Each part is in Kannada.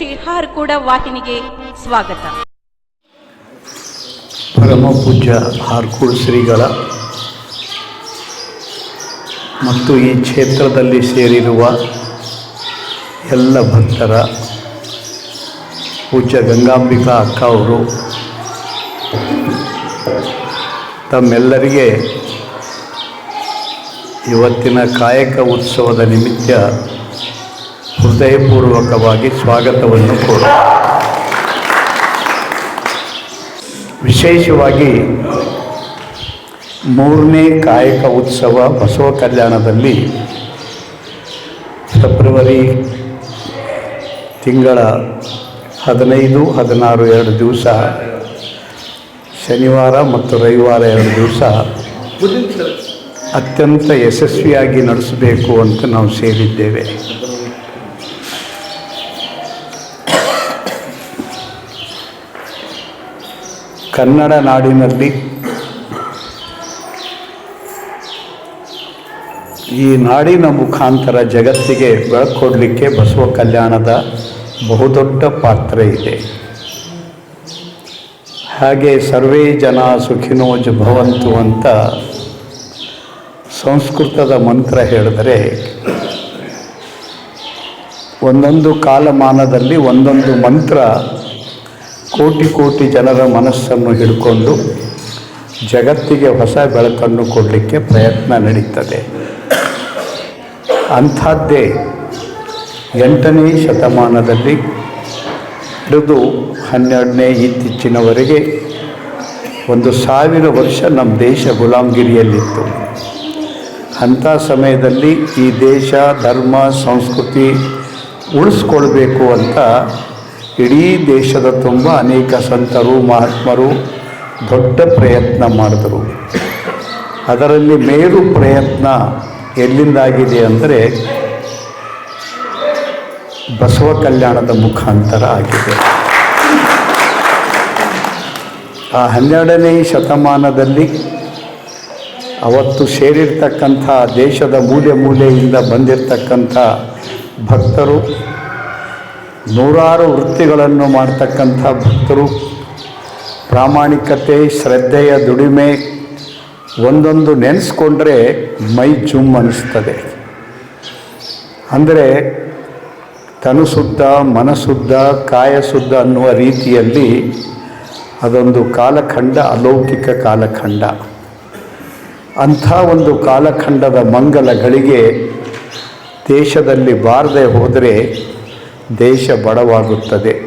ಶ್ರೀ ಕೂಡ ವಾಹಿನಿಗೆ ಸ್ವಾಗತ. ಪರಮ ಪೂಜ್ಯ ಹಾರ್ಕೂಡ್ ಶ್ರೀಗಳ ಮತ್ತು ಈ ಕ್ಷೇತ್ರದಲ್ಲಿ ಸೇರಿರುವ ಎಲ್ಲ ಭಕ್ತರ ಪೂಜ್ಯ ಗಂಗಾಂಬಿಕಾ ಅಕ್ಕ ಅವರು, ತಮ್ಮೆಲ್ಲರಿಗೆ ಇವತ್ತಿನ ಕಾಯಕ ಉತ್ಸವದ ನಿಮಿತ್ತ ಹೃದಯಪೂರ್ವಕವಾಗಿ ಸ್ವಾಗತವನ್ನು ಕೋರು ವಿಶೇಷವಾಗಿ ಮೂರನೇ ಕಾಯಕ ಉತ್ಸವ ಬಸವ ಕಲ್ಯಾಣದಲ್ಲಿ ಫೆಬ್ರವರಿ ತಿಂಗಳ ಹದಿನೈದು, ಹದಿನಾರು ಎರಡು ದಿವಸ, ಶನಿವಾರ ಮತ್ತು ರವಿವಾರ ಎರಡು ದಿವಸ ಅತ್ಯಂತ ಯಶಸ್ವಿಯಾಗಿ ನಡೆಸಬೇಕು ಅಂತ ನಾವು ಸೇರಿದ್ದೇವೆ. ಕನ್ನಡ ನಾಡಿನಲ್ಲಿ ಈ ನಾಡಿನ ಮುಖಾಂತರ ಜಗತ್ತಿಗೆ ಬೆಳಕೊಡಲಿಕ್ಕೆ ಬಸವ ಕಲ್ಯಾಣದ ಬಹುದೊಡ್ಡ ಪಾತ್ರ ಇದೆ. ಹಾಗೆ ಸರ್ವೇ ಜನ ಸುಖಿನೋಜ್ ಭವಂತು ಅಂತ ಸಂಸ್ಕೃತದ ಮಂತ್ರ ಹೇಳಿದರೆ, ಒಂದೊಂದು ಕಾಲಮಾನದಲ್ಲಿ ಒಂದೊಂದು ಮಂತ್ರ ಕೋಟಿ ಕೋಟಿ ಜನರ ಮನಸ್ಸನ್ನು ಹಿಡ್ಕೊಂಡು ಜಗತ್ತಿಗೆ ಹೊಸ ಬೆಳಕನ್ನು ಕೊಡಲಿಕ್ಕೆ ಪ್ರಯತ್ನ ನಡೀತದೆ. ಅಂಥದ್ದೇ ಎಂಟನೇ ಶತಮಾನದಲ್ಲಿ ಹಿಡಿದು ಹನ್ನೆರಡನೇ ಇತ್ತೀಚಿನವರೆಗೆ ಒಂದು ಸಾವಿರ ವರ್ಷ ನಮ್ಮ ದೇಶ ಗುಲಾಮಗಿರಿಯಲ್ಲಿತ್ತು ಅಂಥ ಸಮಯದಲ್ಲಿ ಈ ದೇಶ, ಧರ್ಮ, ಸಂಸ್ಕೃತಿ ಉಳಿಸ್ಕೊಳ್ಬೇಕು ಅಂತ ಇಡೀ ದೇಶದ ತುಂಬ ಅನೇಕ ಸಂತರು, ಮಹಾತ್ಮರು ದೊಡ್ಡ ಪ್ರಯತ್ನ ಮಾಡಿದರು. ಅದರಲ್ಲಿ ಮೇರು ಪ್ರಯತ್ನ ಎಲ್ಲಿಂದಾಗಿದೆ ಅಂದರೆ ಬಸವ ಕಲ್ಯಾಣದ ಮುಖಾಂತರ ಆಗಿದೆ. ಆ ಹನ್ನೆರಡನೇ ಶತಮಾನದಲ್ಲಿ ಅವತ್ತು ಸೇರಿರ್ತಕ್ಕಂಥ ದೇಶದ ಮೂಲೆ ಮೂಲೆಯಿಂದ ಬಂದಿರತಕ್ಕಂಥ ಭಕ್ತರು ನೂರಾರು ವೃತ್ತಿಗಳನ್ನು ಮಾಡ್ತಕ್ಕಂಥ ಭಕ್ತರು. ಪ್ರಾಮಾಣಿಕತೆ, ಶ್ರದ್ಧೆಯ ದುಡಿಮೆ ಒಂದೊಂದು ನೆನೆಸ್ಕೊಂಡ್ರೆ ಮೈ ಜುಮ್ ಅನ್ನಿಸ್ತದೆ. ಅಂದರೆ ತನುಸುದ್ದ ಮನಸುದ್ದ ಮನಶುದ್ಧ ಕಾಯ ಅನ್ನುವ ರೀತಿಯಲ್ಲಿ ಅದೊಂದು ಕಾಲಖಂಡ, ಅಲೌಕಿಕ ಕಾಲಖಂಡ. ಅಂಥ ಒಂದು ಕಾಲಖಂಡದ ಮಂಗಲಗಳಿಗೆ ದೇಶದಲ್ಲಿ ಬಾರದೆ ಹೋದರೆ ದೇಶ ಬಡವಾಗುತ್ತದೆ.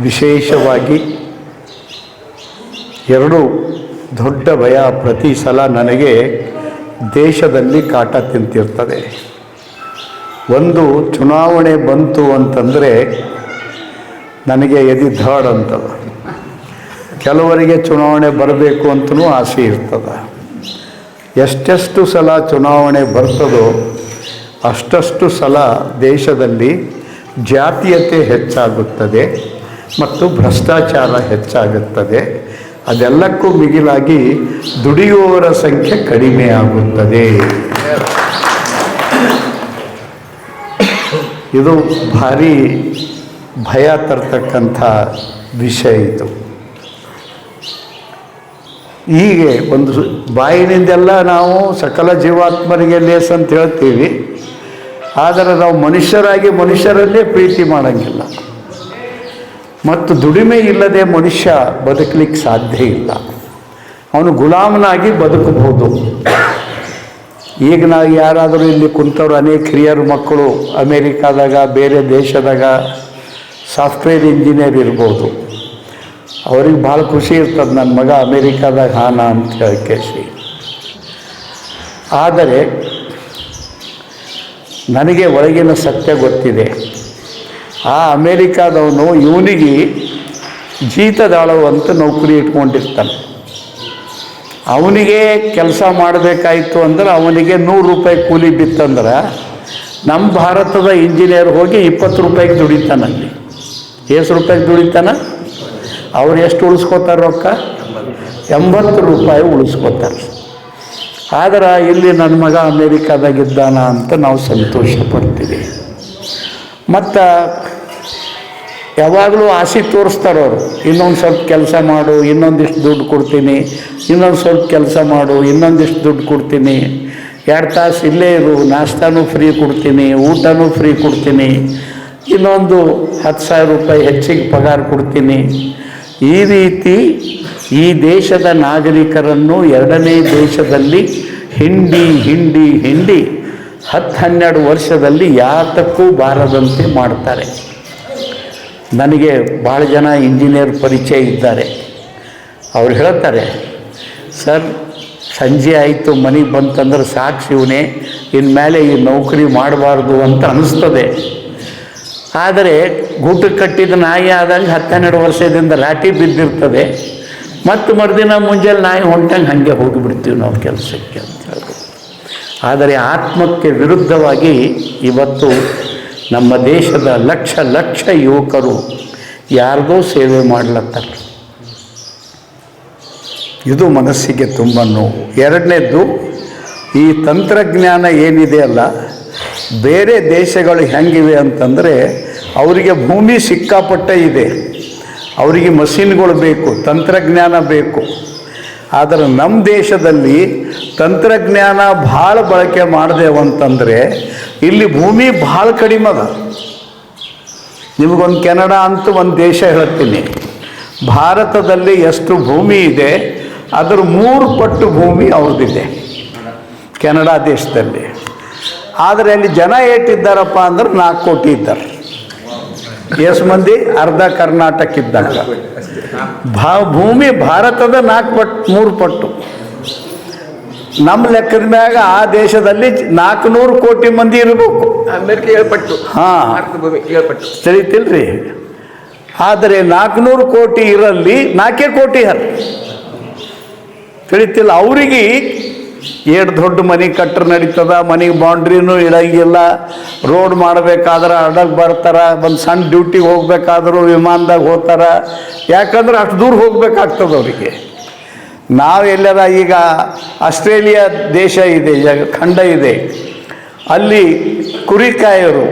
ವಿಶೇಷವಾಗಿ ಎರಡು ದೊಡ್ಡ ಭಯ ಪ್ರತಿ ಸಲ ನನಗೆ ದೇಶದಲ್ಲಿ ಕಾಟ ತಿಂತಿರ್ತದೆ. ಒಂದು ಚುನಾವಣೆ ಬಂತು ಅಂತಂದರೆ ನನಗೆ ಎದಿ ಧಾಡ್ ಅಂತದ ಕೆಲವರಿಗೆ ಚುನಾವಣೆ ಬರಬೇಕು ಅಂತಲೂ ಆಸೆ ಇರ್ತದೆ. ಎಷ್ಟೆಷ್ಟು ಸಲ ಚುನಾವಣೆ ಬರ್ತದೋ ಅಷ್ಟಷ್ಟು ಸಲ ದೇಶದಲ್ಲಿ ಜಾತೀಯತೆ ಹೆಚ್ಚಾಗುತ್ತದೆ ಮತ್ತು ಭ್ರಷ್ಟಾಚಾರ ಹೆಚ್ಚಾಗುತ್ತದೆ. ಅದೆಲ್ಲಕ್ಕೂ ಮಿಗಿಲಾಗಿ ದುಡಿಯುವವರ ಸಂಖ್ಯೆ ಕಡಿಮೆ ಆಗುತ್ತದೆ. ಇದು ಭಾರಿ ಭಯ ತರ್ತಕ್ಕಂಥ ವಿಷಯ ಇದು. ಹೀಗೆ ಒಂದು ಬಾಯಿನಿಂದೆಲ್ಲ ನಾವು ಸಕಲ ಜೀವಾತ್ಮರಿಗೆ ಲೇಸ್ ಅಂತ ಹೇಳ್ತೀವಿ. ಆದರೆ ನಾವು ಮನುಷ್ಯರಾಗಿ ಮನುಷ್ಯರಲ್ಲೇ ಪ್ರೀತಿ ಮಾಡೋಂಗಿಲ್ಲ. ಮತ್ತು ದುಡಿಮೆ ಇಲ್ಲದೆ ಮನುಷ್ಯ ಬದುಕಲಿಕ್ಕೆ ಸಾಧ್ಯ ಇಲ್ಲ. ಅವನು ಗುಲಾಮನಾಗಿ ಬದುಕಬಹುದು. ಈಗ ನಾವು ಯಾರಾದರೂ ಇಲ್ಲಿ ಕುಂತವ್ರು, ಅನೇಕ ಹಿರಿಯರು ಮಕ್ಕಳು, ಅಮೇರಿಕಾದಾಗ, ಬೇರೆ ದೇಶದಾಗ ಸಾಫ್ಟ್ವೇರ್ ಇಂಜಿನಿಯರ್ ಇರ್ಬೋದು. ಅವ್ರಿಗೆ ಭಾಳ ಖುಷಿ ಇರ್ತದೆ, ನನ್ನ ಮಗ ಅಮೇರಿಕಾದಾಗ ಹಾನ ಅಂತ ಕೇಳಿ ಆದರೆ ನನಗೆ ಒಳಗಿನ ಸತ್ಯ ಗೊತ್ತಿದೆ. ಆ ಅಮೇರಿಕಾದವನು ಇವನಿಗೆ ಜೀತದಾಳವಂತ ನೌಕರಿ ಇಟ್ಕೊಂಡಿರ್ತಾನೆ. ಅವನಿಗೆ ಕೆಲಸ ಮಾಡಬೇಕಾಯಿತು ಅಂದ್ರೆ ಅವನಿಗೆ ನೂರು ರೂಪಾಯಿ ಕೂಲಿ ಬಿತ್ತಂದ್ರೆ ನಮ್ಮ ಭಾರತದ ಇಂಜಿನಿಯರ್ ಹೋಗಿ ಇಪ್ಪತ್ತು ರೂಪಾಯಿಗೆ ದುಡಿತಾನಲ್ಲಿ ಎಷ್ಟು ರೂಪಾಯಿಗೆ ದುಡಿತಾನ? ಅವ್ರು ಎಷ್ಟು ಉಳಿಸ್ಕೋತಾರೆ ರೊಕ್ಕ? ಎಂಬತ್ತು ರೂಪಾಯಿ ಉಳಿಸ್ಕೋತಾರೆ. ಆದ್ರೆ ಇಲ್ಲಿ ನನ್ನ ಮಗ ಅಮೇರಿಕಾದಾಗಿದ್ದಾನ ಅಂತ ನಾವು ಸಂತೋಷ ಪಡ್ತೀವಿ ಮತ್ತು ಯಾವಾಗಲೂ ಆಸೆ ತೋರಿಸ್ತಾರೆ ಅವರು, ಇನ್ನೊಂದು ಸ್ವಲ್ಪ ಕೆಲಸ ಮಾಡು, ಇನ್ನೊಂದಿಷ್ಟು ದುಡ್ಡು ಕೊಡ್ತೀನಿ, ಇನ್ನೊಂದು ಸ್ವಲ್ಪ ಕೆಲಸ ಮಾಡು, ಇನ್ನೊಂದಿಷ್ಟು ದುಡ್ಡು ಕೊಡ್ತೀನಿ. ಎರಡು ತಾಸು ಇಲ್ಲೇ ಇರು, ನಾಷ್ಟಾನೂ ಫ್ರೀ ಕೊಡ್ತೀನಿ, ಊಟನೂ ಫ್ರೀ ಕೊಡ್ತೀನಿ, ಇನ್ನೊಂದು ಹತ್ತು ಸಾವಿರ ರೂಪಾಯಿ ಹೆಚ್ಚಿಗೆ ಪಗಾರ ಕೊಡ್ತೀನಿ. ಈ ರೀತಿ ಈ ದೇಶದ ನಾಗರಿಕರನ್ನು ಎರಡನೇ ದೇಶದಲ್ಲಿ ಹಿಂಡಿ ಹಿಂಡಿ ಹಿಂಡಿ ಹತ್ತು ಹನ್ನೆರಡು ವರ್ಷದಲ್ಲಿ ಯಾತಕ್ಕೂ ಬಾರದಂತೆ ಮಾಡ್ತಾರೆ. ನನಗೆ ಭಾಳ ಜನ ಇಂಜಿನಿಯರ್ ಪರಿಚಯ ಇದ್ದಾರೆ. ಅವ್ರು ಹೇಳ್ತಾರೆ, ಸರ್, ಸಂಜೆ ಆಯಿತು, ಮನೆಗೆ ಬಂತಂದ್ರೆ ಸಾಕ್ಷಿವನೇ ಇನ್ಮೇಲೆ ಈ ನೌಕರಿ ಮಾಡಬಾರ್ದು ಅಂತ ಅನಿಸ್ತದೆ. ಆದರೆ ಗೂಟಕ್ಕೆ ಕಟ್ಟಿದ ನಾಯಿ ಆದಾಗ ಹತ್ತೆರಡು ವರ್ಷದಿಂದ ರಾಟಿ ಬಿದ್ದಿರ್ತದೆ. ಮತ್ತು ಮರುದಿನ ಮುಂಜಾನೆ ನಾಯಿ ಹೊಂಟಂಗೆ ಹಾಗೆ ಹೋಗಿಬಿಡ್ತೀವಿ ನಾವು ಕೆಲಸಕ್ಕೆ ಅಂತ ಆದರೆ ಆತ್ಮಕ್ಕೆ ವಿರುದ್ಧವಾಗಿ ಇವತ್ತು ನಮ್ಮ ದೇಶದ ಲಕ್ಷ ಲಕ್ಷ ಯುವಕರು ಯಾರಿಗೋ ಸೇವೆ ಮಾಡ್ಲತ್ತಾರೆ. ಇದು ಮನಸ್ಸಿಗೆ ತುಂಬ ನೋವು. ಎರಡನೇದ್ದು, ಈ ತಂತ್ರಜ್ಞಾನ ಏನಿದೆ ಅಲ್ಲ, ಬೇರೆ ದೇಶಗಳು ಹೆಂಗಿವೆ ಅಂತಂದರೆ, ಅವರಿಗೆ ಭೂಮಿ ಸಿಕ್ಕಾಪಟ್ಟೆ ಇದೆ. ಅವರಿಗೆ ಮಷಿನ್ಗಳು ಬೇಕು, ತಂತ್ರಜ್ಞಾನ ಬೇಕು. ಆದರೆ ನಮ್ಮ ದೇಶದಲ್ಲಿ ತಂತ್ರಜ್ಞಾನ ಭಾಳ ಬಳಕೆ ಮಾಡಿದೆವಂತಂದರೆ ಇಲ್ಲಿ ಭೂಮಿ ಭಾಳ ಕಡಿಮೆ ಅದ. ನಿಮಗೊಂದು ಕೆನಡಾ ಅಂತ ಒಂದು ದೇಶ ಹೇಳ್ತೀನಿ. ಭಾರತದಲ್ಲಿ ಎಷ್ಟು ಭೂಮಿ ಇದೆ, ಅದರ ಮೂರು ಪಟ್ಟು ಭೂಮಿ ಅವ್ರದ್ದಿದೆ. ಕೆನಡಾ ದೇಶದಲ್ಲಿ. ಆದರೆ ಅಲ್ಲಿ ಜನ ಏಟಿದ್ದಾರಪ್ಪ ಅಂದ್ರೆ ನಾಲ್ಕು ಕೋಟಿ ಇದ್ದಾರೆ. ಎಷ್ಟು ಮಂದಿ ಅರ್ಧ ಕರ್ನಾಟಕ ಇದ್ದಾಗ ಭಾ ಭೂಮಿ ಭಾರತದ ನಾಲ್ಕು ಪಟ್ಟು ಮೂರು ಪಟ್ಟು. ನಮ್ಮ ಲೆಕ್ಕದ ಮ್ಯಾಗ ಆ ದೇಶದಲ್ಲಿ ನಾಲ್ಕುನೂರು ಕೋಟಿ ಮಂದಿ ಇರಬೇಕು. ಅಮೆರಿಕ ಏಳ್ಪಟ್ಟು ಹಾ. ತಿಳಿತಿಲ್ರಿ? ಆದರೆ ನಾಲ್ಕುನೂರು ಕೋಟಿ ಇರಲ್ಲಿ ನಾಲ್ಕೇ ಕೋಟಿ ಹರ್ ತಿಳಿತಿಲ್ಲ. ಅವರಿಗೆ ಏಟ್ ದೊಡ್ಡ ಮನೆ ಕಟ್ಟ್ರೆ ನಡೀತದ, ಮನೆಗೆ ಬೌಂಡ್ರಿನೂ ಇಡಂಗಿಲ್ಲ. ರೋಡ್ ಮಾಡಬೇಕಾದ್ರೆ ಅಡಗ್ ಬರ್ತಾರ, ಒಂದು ಸಣ್ಣ ಡ್ಯೂಟಿಗೆ ಹೋಗ್ಬೇಕಾದ್ರೂ ವಿಮಾನದಾಗ ಹೋಗ್ತಾರೆ. ಯಾಕಂದ್ರೆ ಅಷ್ಟು ದೂರ ಹೋಗ್ಬೇಕಾಗ್ತದೆ ಅವರಿಗೆ. ನಾವು ಎಲ್ಲರ ಈಗ ಆಸ್ಟ್ರೇಲಿಯಾ ದೇಶ ಇದೆ, ಜಗ ಖಂಡ ಇದೆ. ಅಲ್ಲಿ ಕುರಿ ಕಾಯೋರು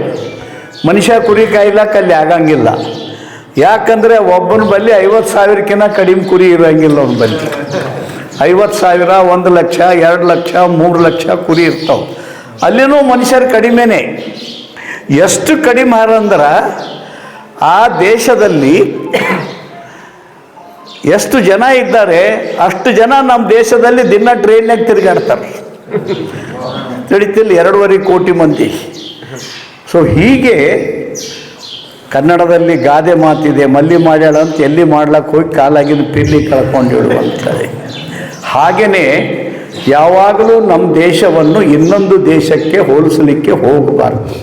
ಮನುಷ್ಯ ಕುರಿ ಕಾಯ್ಲಕ್ಕೆ ಅಲ್ಲಿ ಆಗಂಗಿಲ್ಲ. ಯಾಕಂದರೆ ಒಬ್ಬನ ಬಲ್ಲಿ ಐವತ್ತು ಸಾವಿರಕ್ಕಿಂತ ಕಡಿಮೆ ಕುರಿ ಇರೋಂಗಿಲ್ಲ ಅವ್ನ ಬಲ್ಲಿ. ಐವತ್ತು ಸಾವಿರ, ಒಂದು ಲಕ್ಷ, ಎರಡು ಲಕ್ಷ, ಮೂರು ಲಕ್ಷ ಕುರಿ ಇರ್ತಾವೆ. ಅಲ್ಲಿನೂ ಮನುಷ್ಯರು ಕಡಿಮೆನೇ. ಎಷ್ಟು ಕಡಿಮೆ ಅಂದ್ರೆ ಆ ದೇಶದಲ್ಲಿ ಎಷ್ಟು ಜನ ಇದ್ದಾರೆ, ಅಷ್ಟು ಜನ ನಮ್ಮ ದೇಶದಲ್ಲಿ ದಿನ ಟ್ರೈನ್ನಾಗ ತಿರುಗಾಡ್ತಾರೆ. ತಿಳಿತಿಲ್ಲ, ಎರಡೂವರೆ ಕೋಟಿ ಮಂದಿ. ಸೊ ಹೀಗೆ ಕನ್ನಡದಲ್ಲಿ ಗಾದೆ ಮಾತಿದೆ, ಮಲ್ಲಿ ಮಾಡ್ಯಾಳ ಅಂತ ಎಲ್ಲಿ ಮಾಡ್ಲಕ್ಕೆ ಹೋಗಿ ಕಾಲಾಗಿದ್ದು ಪಿರ್ಲಿ ಕಳ್ಕೊಂಡಿಡು ಅಂತೇಳಿ ಹಾಗೆಯೇ ಯಾವಾಗಲೂ ನಮ್ಮ ದೇಶವನ್ನು ಇನ್ನೊಂದು ದೇಶಕ್ಕೆ ಹೋಲಿಸಲಿಕ್ಕೆ ಹೋಗಬಾರ್ದು.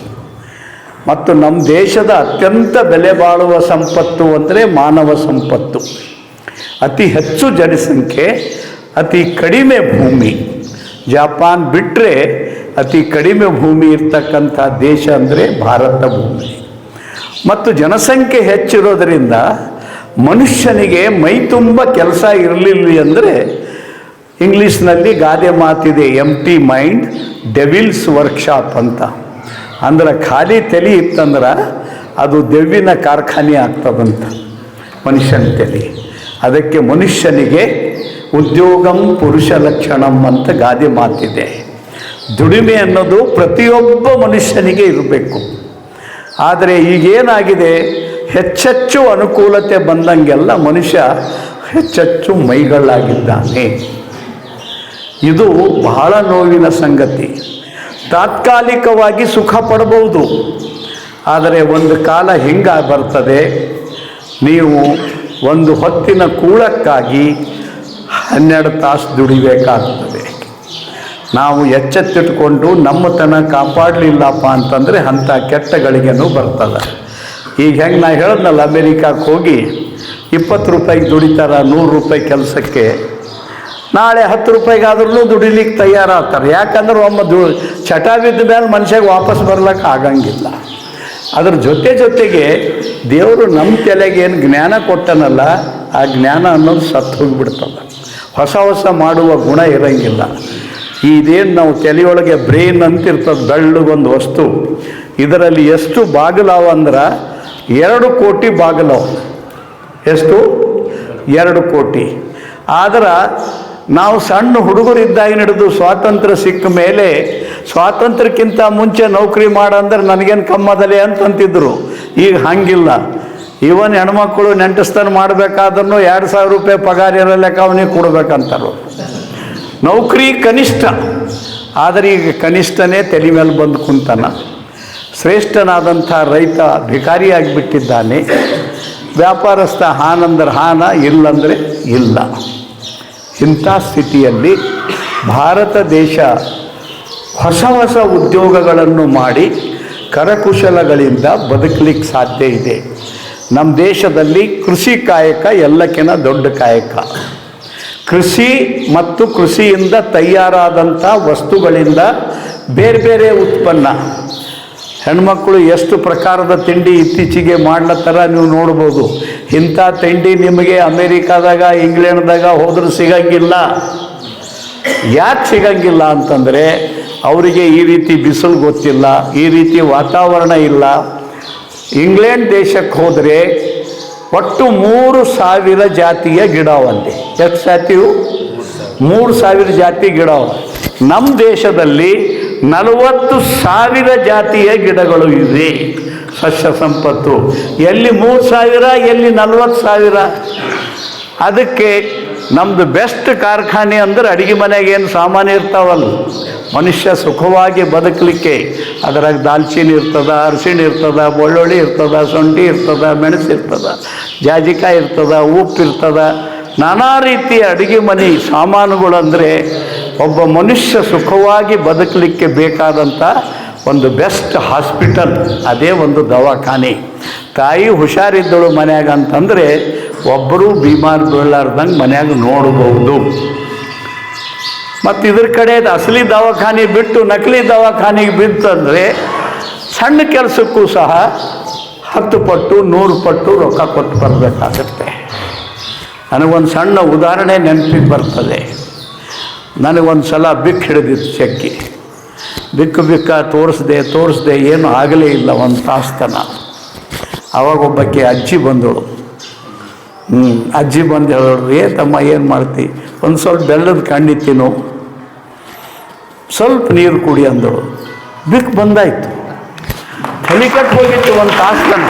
ಮತ್ತು ನಮ್ಮ ದೇಶದ ಅತ್ಯಂತ ಬೆಲೆ ಬಾಳುವ ಸಂಪತ್ತು ಅಂದರೆ ಮಾನವ ಸಂಪತ್ತು. ಅತಿ ಹೆಚ್ಚು ಜನಸಂಖ್ಯೆ, ಅತಿ ಕಡಿಮೆ ಭೂಮಿ. ಜಪಾನ್ ಬಿಟ್ಟರೆ ಅತಿ ಕಡಿಮೆ ಭೂಮಿ ಇರ್ತಕ್ಕಂಥ ದೇಶ ಅಂದರೆ ಭಾರತ ಭೂಮಿ. ಮತ್ತು ಜನಸಂಖ್ಯೆ ಹೆಚ್ಚಿರೋದರಿಂದ ಮನುಷ್ಯನಿಗೆ ಮೈ ತುಂಬ ಕೆಲಸ ಇರಲಿಲ್ಲ ಅಂದರೆ ಇಂಗ್ಲೀಷ್ನಲ್ಲಿ ಗಾದೆ ಮಾತಿದೆ empty mind devil's workshop ಅಂತ. ಅಂದ್ರೆ ಖಾಲಿ ತಲೆ ಇತ್ತಂದ್ರೆ ಅದು ದೆವ್ವಿನ ಕಾರ್ಖಾನೆ ಆಗ್ತದಂತ ಮನುಷ್ಯನ ತಲೆ. ಅದಕ್ಕೆ ಮನುಷ್ಯನಿಗೆ ಉದ್ಯೋಗಂ ಪುರುಷ ಲಕ್ಷಣಂ ಅಂತ ಗಾದೆ ಮಾತಿದೆ. ದುಡಿಮೆ ಅನ್ನೋದು ಪ್ರತಿಯೊಬ್ಬ ಮನುಷ್ಯನಿಗೆ ಇರಬೇಕು. ಆದರೆ ಈಗೇನಾಗಿದೆ? ಹೆಚ್ಚೆಚ್ಚು ಅನುಕೂಲತೆ ಬಂದಂಗೆಲ್ಲ ಮನುಷ್ಯ ಹೆಚ್ಚೆಚ್ಚು ಮೈಗಳಾಗಿದ್ದಾನೆ. ಇದು ಬಹಳ ನೋವಿನ ಸಂಗತಿ. ತಾತ್ಕಾಲಿಕವಾಗಿ ಸುಖ ಪಡಬಹುದು. ಆದರೆ ಒಂದು ಕಾಲ ಹಿಂಗ ಬರ್ತದೆ. ನೀವು ಒಂದು ಹೊತ್ತಿನ ಕೂಳಕ್ಕಾಗಿ ಹನ್ನೆರಡು ತಾಸು ದುಡಿಬೇಕಾಗ್ತದೆ. ನಾವು ಎಚ್ಚೆತ್ತಿಟ್ಕೊಂಡು ನಮ್ಮತನ ಕಾಪಾಡಲಿಲ್ಲಪ್ಪ ಅಂತಂದರೆ ಅಂಥ ಕೆಟ್ಟ ಗಳಿಗೆನೂ ಬರ್ತದೆ. ಈಗ ಹೆಂಗೆ ನಾ ಹೇಳಿದ್ನಲ್ಲ ಅಮೇರಿಕಾಕ್ಕೆ ಹೋಗಿ ಇಪ್ಪತ್ತು ರೂಪಾಯಿಗೆ ದುಡಿತಾರ, ನೂರು ರೂಪಾಯಿ ಕೆಲಸಕ್ಕೆ ನಾಳೆ ಹತ್ತು ರೂಪಾಯಿಗಾದ್ರೂ ದುಡಿಲಿಕ್ಕೆ ತಯಾರಾಗ್ತಾರೆ. ಯಾಕಂದ್ರೆ ಒಮ್ಮ ದು ಚಟ ಬಿದ್ದ ಮೇಲೆ ಮನುಷ್ಯಗೆ ವಾಪಸ್ ಬರ್ಲಿಕ್ಕೆ ಆಗಂಗಿಲ್ಲ. ಅದ್ರ ಜೊತೆ ಜೊತೆಗೆ ದೇವರು ನಮ್ಮ ತಲೆಗೆ ಏನು ಜ್ಞಾನ ಕೊಟ್ಟನಲ್ಲ, ಆ ಜ್ಞಾನ ಅನ್ನೋದು ಸತ್ತು ಹೋಗಿಬಿಡ್ತದೆ. ಹೊಸ ಹೊಸ ಮಾಡುವ ಗುಣ ಇರಂಗಿಲ್ಲ. ಇದೇನು ನಾವು ತಲೆಯೊಳಗೆ ಬ್ರೈನ್ ಅಂತಿರ್ತದೆ ಬೆಳ್ಳಗೊಂದು ವಸ್ತು. ಇದರಲ್ಲಿ ಎಷ್ಟು ಬಾಗಿಲಾವ ಅಂದ್ರೆ ಎರಡು ಕೋಟಿ ಬಾಗಿಲವು. ಎಷ್ಟು? ಎರಡು ಕೋಟಿ. ಆದ್ರೆ ನಾವು ಸಣ್ಣ ಹುಡುಗರಿದ್ದಾಗ ಹಿಡಿದು ಸ್ವಾತಂತ್ರ್ಯ ಸಿಕ್ಕ ಮೇಲೆ ಸ್ವಾತಂತ್ರ್ಯಕ್ಕಿಂತ ಮುಂಚೆ ನೌಕರಿ ಮಾಡಂದ್ರೆ ನನಗೇನು ಕಮ್ಮದಲೆ ಅಂತಂತಿದ್ರು. ಈಗ ಹಾಗಿಲ್ಲ. ಇವನ್ ಹೆಣ್ಮಕ್ಳು ನೆಂಟಸ್ತನ ಮಾಡಬೇಕಾದ್ರೂ ಎರಡು ಸಾವಿರ ರೂಪಾಯಿ ಪಗಾರ ಇರೋ ಲೆಕ್ಕ ಅವನಿಗೆ ಕೊಡ್ಬೇಕಂತಾರ. ನೌಕರಿ ಕನಿಷ್ಠ. ಆದರೆ ಈಗ ಕನಿಷ್ಠನೇ ತಲೆ ಮೇಲೆ ಬಂದು ಕುಂತಾನ. ಶ್ರೇಷ್ಠನಾದಂಥ ರೈತ ಭಿಕಾರಿಯಾಗಿಬಿಟ್ಟಿದ್ದಾನೆ. ವ್ಯಾಪಾರಸ್ಥ ಹಾನಂದ್ರೆ ಹಾನ, ಇಲ್ಲಂದರೆ ಇಲ್ಲ. ಇಂಥ ಸ್ಥಿತಿಯಲ್ಲಿ ಭಾರತ ದೇಶ ಹೊಸ ಹೊಸ ಉದ್ಯೋಗಗಳನ್ನು ಮಾಡಿ ಕರಕುಶಲಗಳಿಂದ ಬದುಕಲಿಕ್ಕೆ ಸಾಧ್ಯ ಇದೆ. ನಮ್ಮ ದೇಶದಲ್ಲಿ ಕೃಷಿ ಕಾಯಕ ಎಲ್ಲಕ್ಕಿಂತ ದೊಡ್ಡ ಕಾಯಕ. ಕೃಷಿ ಮತ್ತು ಕೃಷಿಯಿಂದ ತಯಾರಾದಂಥ ವಸ್ತುಗಳಿಂದ ಬೇರೆ ಬೇರೆ ಉತ್ಪನ್ನ. ಹೆಣ್ಮಕ್ಳು ಎಷ್ಟು ಪ್ರಕಾರದ ತಿಂಡಿ ಇತ್ತೀಚೆಗೆ ಮಾಡ್ಲತ್ತರ ನೀವು ನೋಡ್ಬೋದು. ಇಂಥ ತಿಂಡಿ ನಿಮಗೆ ಅಮೇರಿಕಾದಾಗ, ಇಂಗ್ಲೆಂಡ್ದಾಗ ಹೋದರೂ ಸಿಗಂಗಿಲ್ಲ. ಯಾಕೆ ಸಿಗಂಗಿಲ್ಲ ಅಂತಂದರೆ, ಅವರಿಗೆ ಈ ರೀತಿ ಬಿಸಿಲು ಗೊತ್ತಿಲ್ಲ, ಈ ರೀತಿ ವಾತಾವರಣ ಇಲ್ಲ. ಇಂಗ್ಲೆಂಡ್ ದೇಶಕ್ಕೆ ಹೋದರೆ ಒಟ್ಟು ಮೂರು ಸಾವಿರ ಜಾತಿಯ ಗಿಡವಲ್ಲಿ ಎಷ್ಟು ಜಾತಿಯು ಮೂರು ಸಾವಿರ ಜಾತಿ ಗಿಡ ನಮ್ಮ ದೇಶದಲ್ಲಿ ನಲವತ್ತು ಸಾವಿರ ಜಾತಿಯ ಗಿಡಗಳು ಇವೆ. ಸಸ್ಯ ಸಂಪತ್ತು ಎಲ್ಲಿ ಮೂರು ಸಾವಿರ, ಎಲ್ಲಿ ನಲವತ್ತು ಸಾವಿರ? ಅದಕ್ಕೆ ನಮ್ಮದು ಬೆಸ್ಟ್ ಕಾರ್ಖಾನೆ ಅಂದರೆ ಅಡುಗೆ ಮನೆಗೆ ಏನು ಸಾಮಾನು ಇರ್ತಾವಲ್ಲ. ಮನುಷ್ಯ ಸುಖವಾಗಿ ಬದುಕಲಿಕ್ಕೆ ಅದರಾಗ ದಾಲ್ಚೀನಿ ಇರ್ತದ, ಅರಿಶಿಣ ಇರ್ತದ, ಬೆಳ್ಳುಳ್ಳಿ ಇರ್ತದ, ಶುಂಠಿ ಇರ್ತದ, ಮೆಣಸು ಇರ್ತದ, ಜಾಜಿಕಾಯಿ ಇರ್ತದ, ಉಪ್ಪು ಇರ್ತದ. ನಾನಾ ರೀತಿಯ ಅಡುಗೆ ಮನೆ ಸಾಮಾನುಗಳಂದರೆ ಒಬ್ಬ ಮನುಷ್ಯ ಸುಖವಾಗಿ ಬದುಕಲಿಕ್ಕೆ ಬೇಕಾದಂಥ ಒಂದು ಬೆಸ್ಟ್ ಹಾಸ್ಪಿಟಲ್, ಅದೇ ಒಂದು ದವಾಖಾನೆ. ತಾಯಿ ಹುಷಾರಿದ್ದಳು ಮನ್ಯಾಗ ಅಂತಂದರೆ ಒಬ್ಬರು ಬೀಮಾರ್ ಬೀಳಾರ್ದಂಗೆ ಮನ್ಯಾಗ ನೋಡಬಹುದು ಮತ್ತು ಇದ್ರ ಕಡೆ ಅಸಲಿ ದವಾಖಾನೆ ಬಿಟ್ಟು ನಕಲಿ ದವಾಖಾನೆಗೆ ಬಿತ್ತಂದರೆ ಸಣ್ಣ ಕೆಲಸಕ್ಕೂ ಸಹ ಹತ್ತು ಪಟ್ಟು, ನೂರು ಪಟ್ಟು ರೊಕ್ಕ ಕೊಟ್ಟು ಬರಬೇಕಾಗತ್ತೆ. ನನಗೊಂದು ಸಣ್ಣ ಉದಾಹರಣೆ ನೆನಪಿಗೆ ಬರ್ತದೆ. ನನಗೊಂದು ಸಲ ಬಿಕ್ ಹಿಡಿದಿತ್ತು ಚಕ್ಕಿ. ಬಿಕ್ಕು ಬಿಕ್ಕ ತೋರಿಸ್ದೆ ತೋರಿಸ್ದೆ ಏನು ಆಗಲೇ ಇಲ್ಲ, ಒಂದು ತಾಸ್ತನ. ಆವಾಗ ಒಬ್ಬಕ್ಕೆ ಅಜ್ಜಿ ಬಂದಳು. ಹ್ಞೂ ಅಜ್ಜಿ ಬಂದು ಹೇಳೋರು ಏ ತಮ್ಮ, ಏನು ಮಾಡ್ತಿ? ಒಂದು ಸ್ವಲ್ಪ ಬೆಲ್ಲದ ಕಣ್ಣಿತ್ತಿನು ಸ್ವಲ್ಪ ನೀರು ಕುಡಿ ಅಂದಳು. ಬಿಕ್ ಬಂದಾಯ್ತು. ಕಟ್ಟು ಹೋಗಿತ್ತು ಒಂದು ತಾಸ್ತನ.